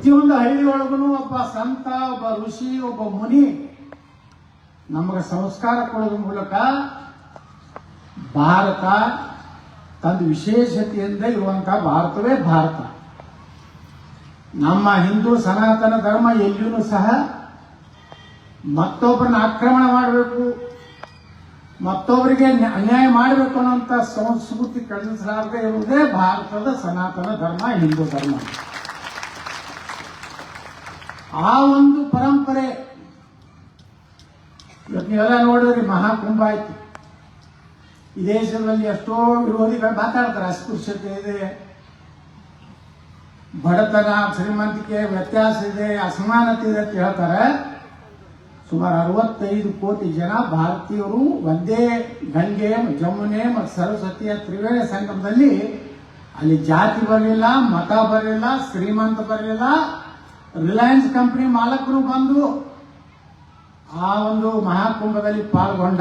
ಪ್ರತಿಯೊಂದು ಹಳ್ಳಿ ಒಳಗೂ ಒಬ್ಬ ಸಂತ, ಒಬ್ಬ ಋಷಿ, ಒಬ್ಬ ಮುನಿ ನಮಗೆ ಸಂಸ್ಕಾರ ಕೊಡೋದ್ರ ಮೂಲಕ ಭಾರತ ತಂದು ವಿಶೇಷತೆಯಿಂದ ಇರುವಂತಹ ಭಾರತವೇ ಭಾರತ. ನಮ್ಮ ಹಿಂದೂ ಸನಾತನ ಧರ್ಮ ಎಲ್ಲಿಯೂ ಸಹ ಮತ್ತೊಬ್ಬರನ್ನ ಆಕ್ರಮಣ ಮಾಡಬೇಕು, ಮತ್ತೊಬ್ಬರಿಗೆ ಅನ್ಯಾಯ ಮಾಡಬೇಕು ಅನ್ನೋಂಥ ಸಂಸ್ಕೃತಿ ಕಳಿಸಲಾರದೆ ಇರುವುದೇ ಭಾರತದ ಸನಾತನ ಧರ್ಮ, ಹಿಂದೂ ಧರ್ಮ. ಆ ಒಂದು ಪರಂಪರೆ. ಇವತ್ತು ನೀವೆಲ್ಲ ನೋಡಿದ್ರಿ ಮಹಾಕುಂಭ ಆಯ್ತು. ಈ ದೇಶದಲ್ಲಿ ಎಷ್ಟೋ ವಿರೋಧಿಗಳು ಮಾತಾಡ್ತಾರೆ, ಅಸ್ಪೃಶ್ಯತೆ ಇದೆ, ಬಡತನ, ಶ್ರೀಮಂತಿಕೆ, ವ್ಯತ್ಯಾಸ ಇದೆ, ಅಸಮಾನತೆ ಇದೆ ಅಂತ ಹೇಳ್ತಾರೆ. ಸುಮಾರು ಅರವತ್ತೈದು ಕೋಟಿ ಜನ ಭಾರತೀಯರು ಒಂದೇ ಗಂಗೆ ಜಮುನೆ ಮತ್ತು ಸರಸ್ವತಿಯ ತ್ರಿವೇಣಿ ಸಂಗಮದಲ್ಲಿ ಅಲ್ಲಿ ಜಾತಿ ಬರಲಿಲ್ಲ, ಮತ ಬರಲಿಲ್ಲ, ಶ್ರೀಮಂತ ಬರಲಿಲ್ಲ. ರಿಲಯನ್ಸ್ ಕಂಪನಿ ಮಾಲಕರು ಬಂದು ಆ ಒಂದು ಮಹಾಕುಂಭದಲ್ಲಿ ಪಾಲ್ಗೊಂಡ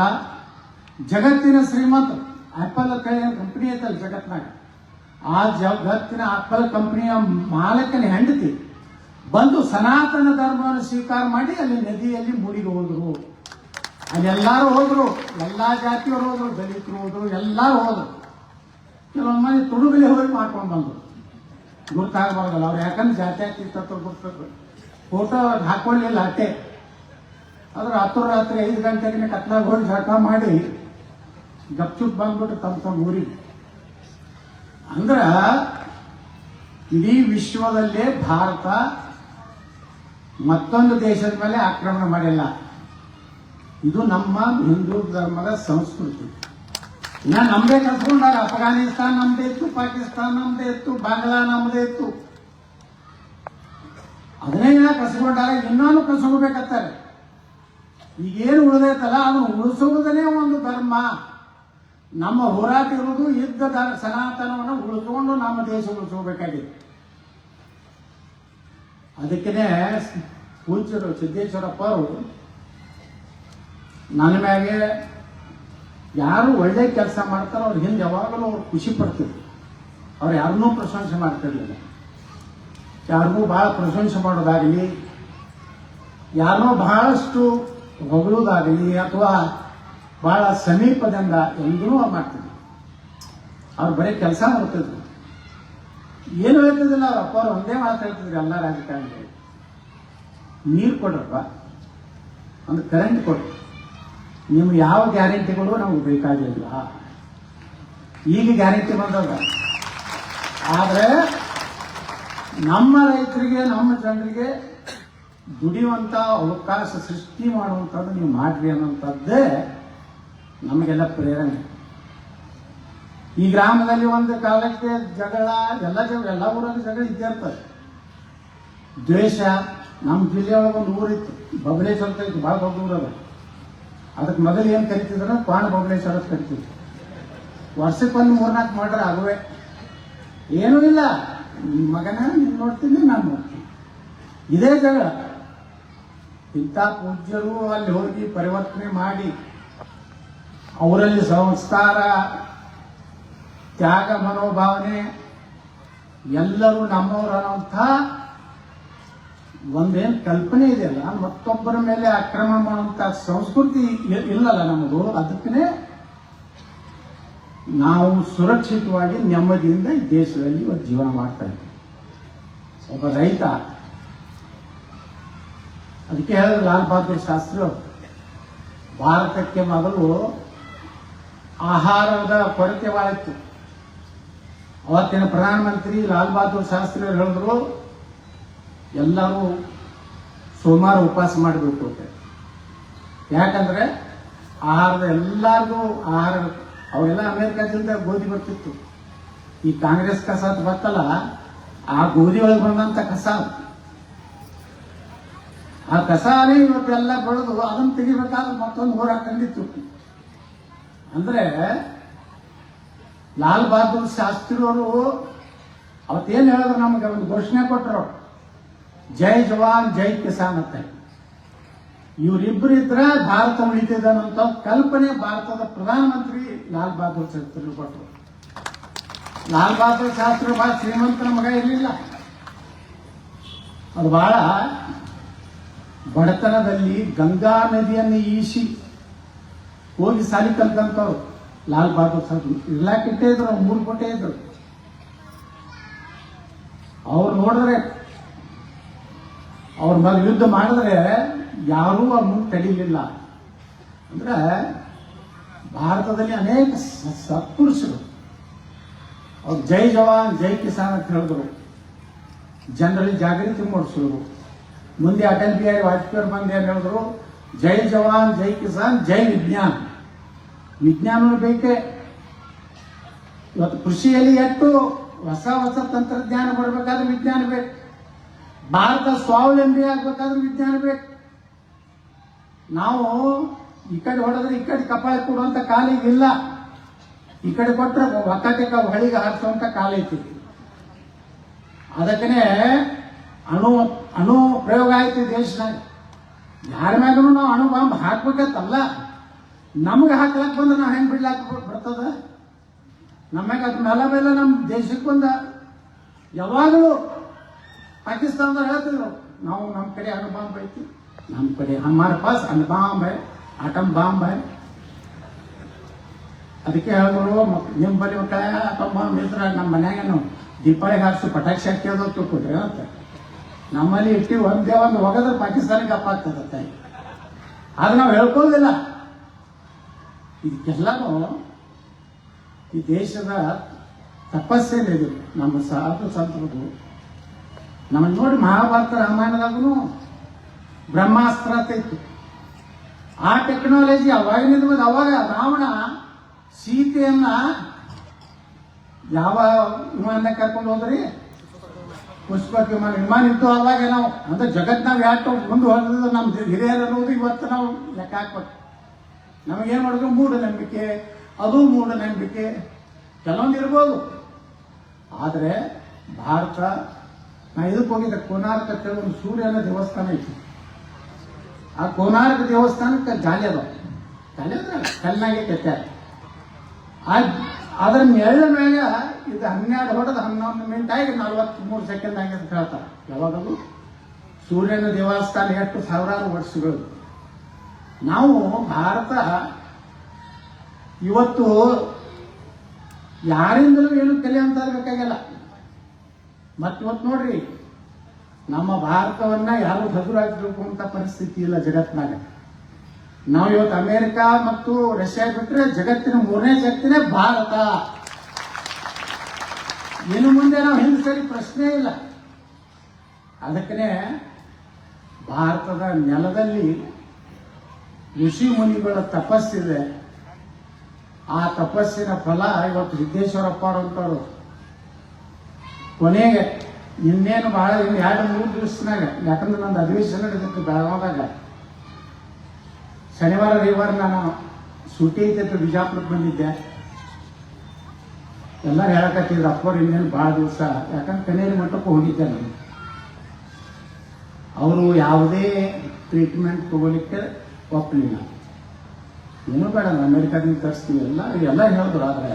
ಜಗತ್ತಿನ ಶ್ರೀಮಂತ ಆಪಲ್ ಕಂಪನಿ ಐತಲ್ಲ ಜಗತ್ನಾಗ. ಆ ಜಗತ್ತಿನ ಆಪಲ್ ಕಂಪನಿಯ ಮಾಲಕನ ಹೆಂಡತಿ ಬಂದು ಸನಾತನ ಧರ್ಮವನ್ನು ಸ್ವೀಕಾರ ಮಾಡಿ ಅಲ್ಲಿ ನದಿಯಲ್ಲಿ ಮುಡಿಗೆ ಹೋದ್ರು. ಅಲ್ಲೆಲ್ಲಾರು ಹೋದ್ರು, ಎಲ್ಲಾ ಜಾತಿಯವರು ಹೋದ್ರು, ದಲಿತರು ಹೋದ್ರು, ಎಲ್ಲಾರು ಹೋದ್ರು. ಕೆಲವೊಂದು ಮಂದಿ ತುಡುಗಲಿ ಹೋಗಿ ಮಾಡ್ಕೊಂಡು ಬಂದ್ರು. ಗುರ್ತಾಗಬಾರ್ದಲ್ಲ ಅವ್ರು ಯಾಕಂದ್ರೆ ಜಾತಿ ಹಾಕಿರ್ತಕ್ಕ ಗುರ್ತದ್ರು ಫೋಟೋ ಹಾಕೊಳ್ಳಿಲ್ಲ ಅಟ್ಟೆ ಆದ್ರೆ ಹತ್ತು ರಾತ್ರಿ ಐದು ಗಂಟೆಗೆ ಕತ್ಲಾಗ ಹೋಗಿ ಜಳಕ ಮಾಡಿ ಗಪ್ಚುಪ್ ಬಂದ್ಬಿಟ್ಟು ತಮ್ಮ ತಮ್ಮ ಊರಿಗೆ. ಅಂದ್ರ ಇಡೀ ವಿಶ್ವದಲ್ಲೇ ಭಾರತ ಮತ್ತೊಂದು ದೇಶದ ಮೇಲೆ ಆಕ್ರಮಣ ಮಾಡಿಲ್ಲ. ಇದು ನಮ್ಮ ಹಿಂದೂ ಧರ್ಮದ ಸಂಸ್ಕೃತಿ. ಇನ್ನ ನಮ್ದೇ ಕಲ್ಸ್ಕೊಂಡಾರ ಅಫ್ಘಾನಿಸ್ತಾನ ನಮ್ದೇ ಇತ್ತು ಪಾಕಿಸ್ತಾನ ನಮ್ದೇ ಇತ್ತು ಬಾಂಗ್ಲಾ ನಮ್ದೇ ಇತ್ತು ಅದನ್ನೇ ಇನ್ನ ಕಸ್ಕೊಂಡಾರ ಇನ್ನೂ ಕಸ್ಕೋಬೇಕತ್ತಾರೆ. ಈಗೇನು ಉಳಿದೈತಲ್ಲ, ಅದು ಉಳಿಸುವುದನ್ನೇ ಒಂದು ಧರ್ಮ. ನಮ್ಮ ಹೋರಾಟ ಇರುವುದು ಯುದ್ಧ ಧರ್ಮ ಸನಾತನವನ್ನು ಉಳಿದುಕೊಂಡು ನಮ್ಮ ದೇಶ ಉಳಿಸ್ಕೋಬೇಕಾಗಿದೆ. ಅದಕ್ಕೇ ಪೂಜ್ಯರು, ಸಿದ್ದೇಶ್ವರಪ್ಪ ಅವರು, ನನ್ನ ಮ್ಯಾಗೆ ಯಾರು ಒಳ್ಳೆ ಕೆಲಸ ಮಾಡ್ತಾರೋ ಅವ್ರ ಹಿಂದೆ ಯಾವಾಗಲೂ ಅವ್ರು ಖುಷಿ ಪಡ್ತಿದ್ರು. ಅವ್ರು ಯಾರನ್ನೂ ಪ್ರಶಂಸೆ ಮಾಡ್ತಿರ್ಲಿಲ್ಲ. ಯಾರಿಗೂ ಬಹಳ ಪ್ರಶಂಸೆ ಮಾಡೋದಾಗಲಿ, ಯಾರನ್ನೋ ಬಹಳಷ್ಟು ಹೊಗಳೋದಾಗಲಿ ಅಥವಾ ಬಹಳ ಸಮೀಪದಿಂದ ಎಂದೂ ಮಾಡ್ತಿದ್ರು. ಅವ್ರು ಬರೀ ಕೆಲಸ ಮಾಡ್ತಿದ್ರು. ಏನು ಹೇಳ್ತಿದ್ದಿಲ್ಲ, ಅವ್ರ ಅಪ್ಪ ಅವ್ರು ಒಂದೇ ಮಾತು ಹೇಳ್ತಿದ್ರು, ಎಲ್ಲ ರಾಜಕಾರಣಿಗಳು. ನೀರು ಕೊಡ್ರಪ್ಪ, ಒಂದು ಕರೆಂಟ್ ಕೊಡ್ರಿ. ನಿಮ್ಗೆ ಯಾವ ಗ್ಯಾರಂಟಿಗಳು ನಮಗೆ ಬೇಕಾಗಿಲ್ಲ. ಈಗ ಗ್ಯಾರಂಟಿ ಬಂದದ. ಆದರೆ ನಮ್ಮ ರೈತರಿಗೆ, ನಮ್ಮ ಜನರಿಗೆ ದುಡಿಯುವಂಥ ಅವಕಾಶ ಸೃಷ್ಟಿ ಮಾಡುವಂಥದ್ದು ನೀವು ಮಾಡ್ರಿ ಅನ್ನೋಂಥದ್ದೇ ನಮಗೆಲ್ಲ ಪ್ರೇರಣೆ. ಈ ಗ್ರಾಮದಲ್ಲಿ ಒಂದು ಕಾಲಕ್ಕೆ ಜಗಳ, ಎಲ್ಲ ಜಗಳ, ಎಲ್ಲ ಊರಲ್ಲಿ ಜಗಳ ಇದ್ದೇ ಇರ್ತದೆ. ದ್ವೇಷ, ನಮ್ಮ ಜಿಲ್ಲೆಯೊಳಗೆ ಒಂದು ಊರಿತ್ತು ಬಬಲೇಶ್ವರ ಇತ್ತು, ಭಾಳ ದೊಡ್ಡ ಊರದ. ಅದಕ್ಕೆ ಮೊದಲು ಏನು ಕರಿತಿದ್ರು? ಕ್ವಾಣ ಬಬಲೇಶ್ವರ ಅಂತ ಕರಿತಿದ್ರು. ವರ್ಷಕ್ಕೊಂದು ಮೂರ್ನಾಲ್ಕು ಮಾಡ್ರೆ ಆಗುವೆ? ಏನೂ ಇಲ್ಲ. ನಿನ್ ಮಗನ ನೀನು ನೋಡ್ತೀನಿ, ನಾನು ನೋಡ್ತೀನಿ. ಇದೇ ಜಗಳ. ಇಂಥ ಪೂಜ್ಯರು ಅಲ್ಲಿ ಹೋಗಿ ಪರಿವರ್ತನೆ ಮಾಡಿ, ಅವರಲ್ಲಿ ಸಂಸ್ಕಾರ, ತ್ಯಾಗ ಮನೋಭಾವನೆ, ಎಲ್ಲರೂ ನಮ್ಮವರು ಅನ್ನೋಂಥ ಒಂದೇನು ಕಲ್ಪನೆ ಇದೆಯಲ್ಲ, ಮತ್ತೊಬ್ಬರ ಮೇಲೆ ಆಕ್ರಮಣ ಮಾಡುವಂತ ಸಂಸ್ಕೃತಿ ಇಲ್ಲಲ್ಲ ನಮಗೂ ಅದಕ್ಕೇ ನಾವು ಸುರಕ್ಷಿತವಾಗಿ ನೆಮ್ಮದಿಯಿಂದ ಈ ದೇಶದಲ್ಲಿ ಇವತ್ತು ಜೀವನ ಮಾಡ್ತಾ ಇದ್ದೀವಿ. ಒಬ್ಬ ರೈತ, ಅದಕ್ಕೆ ಹೇಳಿದ್ರು ಲಾಲ್ ಬಹದ್ದೂರ್ ಶಾಸ್ತ್ರಿ ಭಾರತಕ್ಕೆ ಮೊದಲು ಆಹಾರದ ಕೊರತೆ ಬಾಳಿತ್ತು. ಅವತ್ತಿನ ಪ್ರಧಾನಮಂತ್ರಿ ಲಾಲ್ ಬಹದ್ದೂರ್ ಶಾಸ್ತ್ರಿ ಹೇಳಿದ್ರು ಎಲ್ಲರೂ ಸೋಮವಾರ ಉಪವಾಸ ಮಾಡಬೇಕು ಯಾಕಂದ್ರೆ ಆಹಾರದ ಎಲ್ಲರಿಗೂ ಆಹಾರ ಅವೆಲ್ಲ ಅಮೆರಿಕದಿಂದ ಗೋಧಿ ಬರ್ತಿತ್ತು. ಈ ಕಾಂಗ್ರೆಸ್ ಕಸ ಅಂತ ಬರ್ತಲ್ಲ, ಆ ಗೋಧಿ ಒಳಗೆ ಬಂದಂತ ಕಸ. ಆ ಕಸಾನೇ ಇವತ್ತೆಲ್ಲ ಬೆಳೆದು ಅದನ್ನು ತೆಗಿಬೇಕಾದ್ರೆ ಮತ್ತೊಂದು ಹೋರಾಟ ಕಂಡಿತ್ತು ಅಂದ್ರೆ ಲಾಲ್ ಬಹದ್ದೂರ್ ಶಾಸ್ತ್ರಿ ಅವರು ಅವತ್ತೇನು ಹೇಳಿದ್ರು ನಮಗೆ? ಒಂದು ಘೋಷಣೆ ಕೊಟ್ಟರು. ಜೈ ಜವಾನ್, ಜೈ ಕಿಸಾನ್ ಅಂತ. ಇವರಿಬ್ಬರು ಇದ್ರೆ ಭಾರತ ಉಳಿತಿದೆ ಅನ್ನೋಂಥ ಕಲ್ಪನೆ ಭಾರತದ ಪ್ರಧಾನಮಂತ್ರಿ ಲಾಲ್ ಬಹದ್ದೂರ್ ಶಾಸ್ತ್ರಿ ಕೊಟ್ಟರು. ಲಾಲ್ ಬಹದ್ದೂರ್ ಶಾಸ್ತ್ರಿ ಬಹಳ ಶ್ರೀಮಂತನ ಮಗ ಇರಲಿಲ್ಲ. ಅದು ಬಹಳ ಬಡತನದಲ್ಲಿ ಗಂಗಾ ನದಿಯನ್ನು ಈಸಿ ಹೋಗಿ ಸಾಲಿ ಕಲ್ತಂತವ್ರು ಲಾಲ್ ಬಹದ್ದೂರ್ ಶಾಸ್ತ್ರಿ ಇರ್ಲಾಕಿಟ್ಟೇ ಇದ್ರು, ಮೂರು ಕೋಟೆ ಇದ್ರು. ಅವ್ರು ನೋಡಿದ್ರೆ ಅವ್ರ ಮೇಲೆ ಯುದ್ಧ ಮಾಡಿದ್ರೆ ಯಾರೂ ಅವ್ರ ಮುಂದೆ ತಡೀಲಿಲ್ಲ. ಅಂದ್ರೆ ಭಾರತದಲ್ಲಿ ಅನೇಕ ಸತ್ಪುರುಷರು. ಅವ್ರು ಜೈ ಜವಾನ್, ಜೈ ಕಿಸಾನ್ ಅಂತ ಹೇಳಿದ್ರು. ಜನರಲ್ಲಿ ಜಾಗೃತಿ ಮೂಡಿಸಿದ್ರು. ಮುಂದೆ ಅಟಲ್ ಬಿಹಾರಿ ವಾಜಪೇಯಿ ಬಂದು ಏನು ಹೇಳಿದ್ರು. ಜೈ ಜವಾನ್, ಜೈ ಕಿಸಾನ್, ಜೈ ವಿಜ್ಞಾನ್. ವಿಜ್ಞಾನ ಬೇಕೇ. ಇವತ್ತು ಕೃಷಿಯಲ್ಲಿ ಎಷ್ಟು ಹೊಸ ಹೊಸ ತಂತ್ರಜ್ಞಾನ ಬರಬೇಕಾದ್ರೆ ವಿಜ್ಞಾನ ಬೇಕು. ಭಾರತ ಸ್ವಾವಲಂಬಿ ಆಗ್ಬೇಕಾದ್ರೆ ವಿಜ್ಞಾನ ಬೇಕು. ನಾವು ಈ ಕಡೆ ಹೊಡೆದ್ರೆ ಈ ಕಡೆ ಕಪಾಳ ಕೊಡುವಂತ ಕಾಲ ಈಗ ಇಲ್ಲ. ಈ ಕಡೆ ಕೊಟ್ರೆ ಒಕ್ಕಟಿಕ ಹೊಳಿಗೆ ಹಾರಿಸುವಂತ ಕಾಲ ಐತಿ. ಅದಕ್ಕನೆ ಅಣು ಅಣು ಪ್ರಯೋಗ ಆಯ್ತು ದೇಶದಾಗ. ಯಾರ ಮ್ಯಾಗೂ ನಾವು ಅಣು ಬಾಂಬ್ ಹಾಕ್ಬೇಕಂತಲ್ಲ ನಮ್ಗೆ ಹಾಕ್ಲಕ್ ಬಂದ್ರೆ ನಾವು ಹೆಂಗ್ ಬಿಡ್ಲಾಕ್ ಬರ್ತದ? ಮ್ಯಾಗ ಅದ್ ಮೇಲೆ ನಮ್ಮ ದೇಶಕ್ಕೆ ಬಂದ. ಯಾವಾಗಲೂ ಪಾಕಿಸ್ತಾನದವ್ರು ಹೇಳ್ತಿದ್ರು, ನಾವು ನಮ್ಮ ಕಡೆ ಅಣು ಬಾಂಬ್ ಐತಿ ನಮ್ಮ ಕಡೆ ಹಮಾರ ಪಾಸ್ ಅಣ್ಣ ಬಾಂಬ್ ಹೈ ಆಟಮ್ ಬಾಂಬ್. ಹೈ ಅದಕ್ಕೆ ಹೇಳಿದ್ರು ನಿಮ್ಮ ಬಳಿ ಕಡೆ ಆಟಮ್ ಬಾಂಬ್ ಇದ್ರೆ ನಮ್ಮ ಮನ್ಯಾಗೇನು ದೀಪಾವಳಿ ಹಾರಿಸಿ ಪಟಾಕ್ಷಿ ಹಾಕಿದ್ರು ತಿಳ್ಕೊಟ್ರಿ ಅಂತ. ನಮ್ಮಲ್ಲಿ ಇಟ್ಟು ಒಂದೇ ಒಂದು ಒಗದ್ರೆ ಪಾಕಿಸ್ತಾನಕ್ಕೆ ಅಪ್ಪ ತಾಯಿ. ಆದ್ರೆ ನಾವು ಹೇಳ್ಕೊಳ್ಳೋದಿಲ್ಲ. ಇದಕ್ಕೆಲ್ಲನೂ ಈ ದೇಶದ ತಪಸ್ಸೇನಿದೆ. ನಮ್ಮ ಸಾಧು ಸಂತರದು ನಮ್ಮನ್ನು ನೋಡಿ ಮಹಾಭಾರತ ರಾಮಾಯಣದಾಗೂ ಬ್ರಹ್ಮಾಸ್ತ್ರ ಇತ್ತು. ಆ ಟೆಕ್ನಾಲಜಿ ಅವಾಗಿನಿಂದ ಬಂದು ಅವಾಗ ರಾವಣ ಸೀತೆಯನ್ನ ಯಾವ ವಿಮಾನ ಕರ್ಕೊಂಡು ಹೋದ್ರಿ? ಪುಷ್ಪಕ ವಿಮಾನ ವಿಮಾನ ಇತ್ತು ಅವಾಗ ನಾವು. ಅಂದ್ರೆ ಜಗತ್ನಾಗ ಯಾಕೆ ಮುಂದೆ ಹೋದ್ರೆ ನಮ್ಮ ಹಿರಿಯರ ಅನ್ನೋದು ಇವತ್ತು ನಾವು ಲೆಕ್ಕ ಹಾಕ್ಬೇಕು. ನಮಗೇನು ಮಾಡಿದ್ರು ಮೂಢನಂಬಿಕೆ. ಅದು ಮೂಢನಂಬಿಕೆ. ಕೆಲವೊಂದು ಇರ್ಬೋದು. ಆದರೆ ಭಾರತ ನಾ ಇದಕ್ಕೆ ಹೋಗಿದ್ದೆ. ಕೋನಾರ್ಕ ಅಂತ ಒಂದು ಸೂರ್ಯನ ದೇವಸ್ಥಾನ ಐತಿ. ಆ ಕೋನಾರ್ಕ ದೇವಸ್ಥಾನಕ್ಕೆ ಜಾಲಿ ಅದ ಜಾಲಿ ಅಂದ್ರೆ ಕಲ್ನಾಗೆ ಕೆತ್ತೆ. ಅದ್ರ ಮೇಲೆ ಮೇಲೆ ಇದು ಹನ್ನೆರಡು ಹೊಡೆದ ಹನ್ನೊಂದು ಮಿನಿಟ್ ಆಗಿ ನಲವತ್ಮೂರು ಸೆಕೆಂಡ್ ಆಗಿ ಅಂತ ಹೇಳ್ತಾರೆ. ಯಾವಾಗಲೂ? ಸೂರ್ಯನ ದೇವಸ್ಥಾನ ಎಷ್ಟು ಸಾವಿರಾರು ವರ್ಷಗಳು. ನಾವು ಭಾರತ ಇವತ್ತು ಯಾರಿಂದಲೂ ಏನು ಕಲಿಯಂತ ಬೇಕಾಗಿಲ್ಲ ಮತ್ತೆ ಇವತ್ತು ನೋಡ್ರಿ, ನಮ್ಮ ಭಾರತವನ್ನ ಯಾರು ಹಗುರಾಗಿ ಅಂತ ಪರಿಸ್ಥಿತಿ ಇಲ್ಲ ಜಗತ್ನಾಗ. ನಾವು ಇವತ್ತು ಅಮೆರಿಕ ಮತ್ತು ರಷ್ಯಾ ಬಿಟ್ಟರೆ ಜಗತ್ತಿನ ಮೂರನೇ ಜಗತ್ತಿನೇ ಭಾರತ. ಇನ್ನು ಮುಂದೆ ನಾವು ಹಿಂದೆ ಸರಿ ಪ್ರಶ್ನೆ ಇಲ್ಲ. ಅದಕ್ಕೆ ಭಾರತದ ನೆಲದಲ್ಲಿ ಋಷಿ ಮುನಿಗಳ ತಪಸ್ಸಿದೆ. ಆ ತಪಸ್ಸಿನ ಫಲ ಇವತ್ತು ಸಿದ್ದೇಶ್ವರಪ್ಪ ಅಂತವರು. ಕೊನೆಗೆ ಇನ್ನೇನು ಇನ್ನು ಎರಡು ಮೂರು ದಿವಸನಾಗ, ಯಾಕಂದ್ರೆ ನಂದು ಅಧಿವೇಶನ ನಡೆದಿತ್ತು ಬೆಳಗಾವದಾಗ. ಶನಿವಾರ, ರವಿವಾರ ನಾನು ಸೂಟಿ ಐತೆ ಬಿಜಾಪುರಕ್ಕೆ ಬಂದಿದ್ದೆ. ಎಲ್ಲರೂ ಹೇಳಕತ್ತಿದ್ರು ಅಪ್ಪವ್ರು ಇನ್ನೇನು ಭಾಳ ದಿವಸ, ಯಾಕಂದ್ರೆ ಕನೇರಿ ಮಟ್ಟಕ್ಕೆ ಹೋಗಿದ್ದೆ ನಾನು. ಅವರು ಯಾವುದೇ ಟ್ರೀಟ್ಮೆಂಟ್ ತಗೋಲಿಕ್ಕೆ ಒಪ್ಪಲಿಲ್ಲ ಏನೂ ಬೇಡ ಅಮೆರಿಕದಿಂದ ತರಿಸ್ತೀವಿ ಎಲ್ಲ ಎಲ್ಲ ಹೇಳಿದ್ರು, ಆದರೆ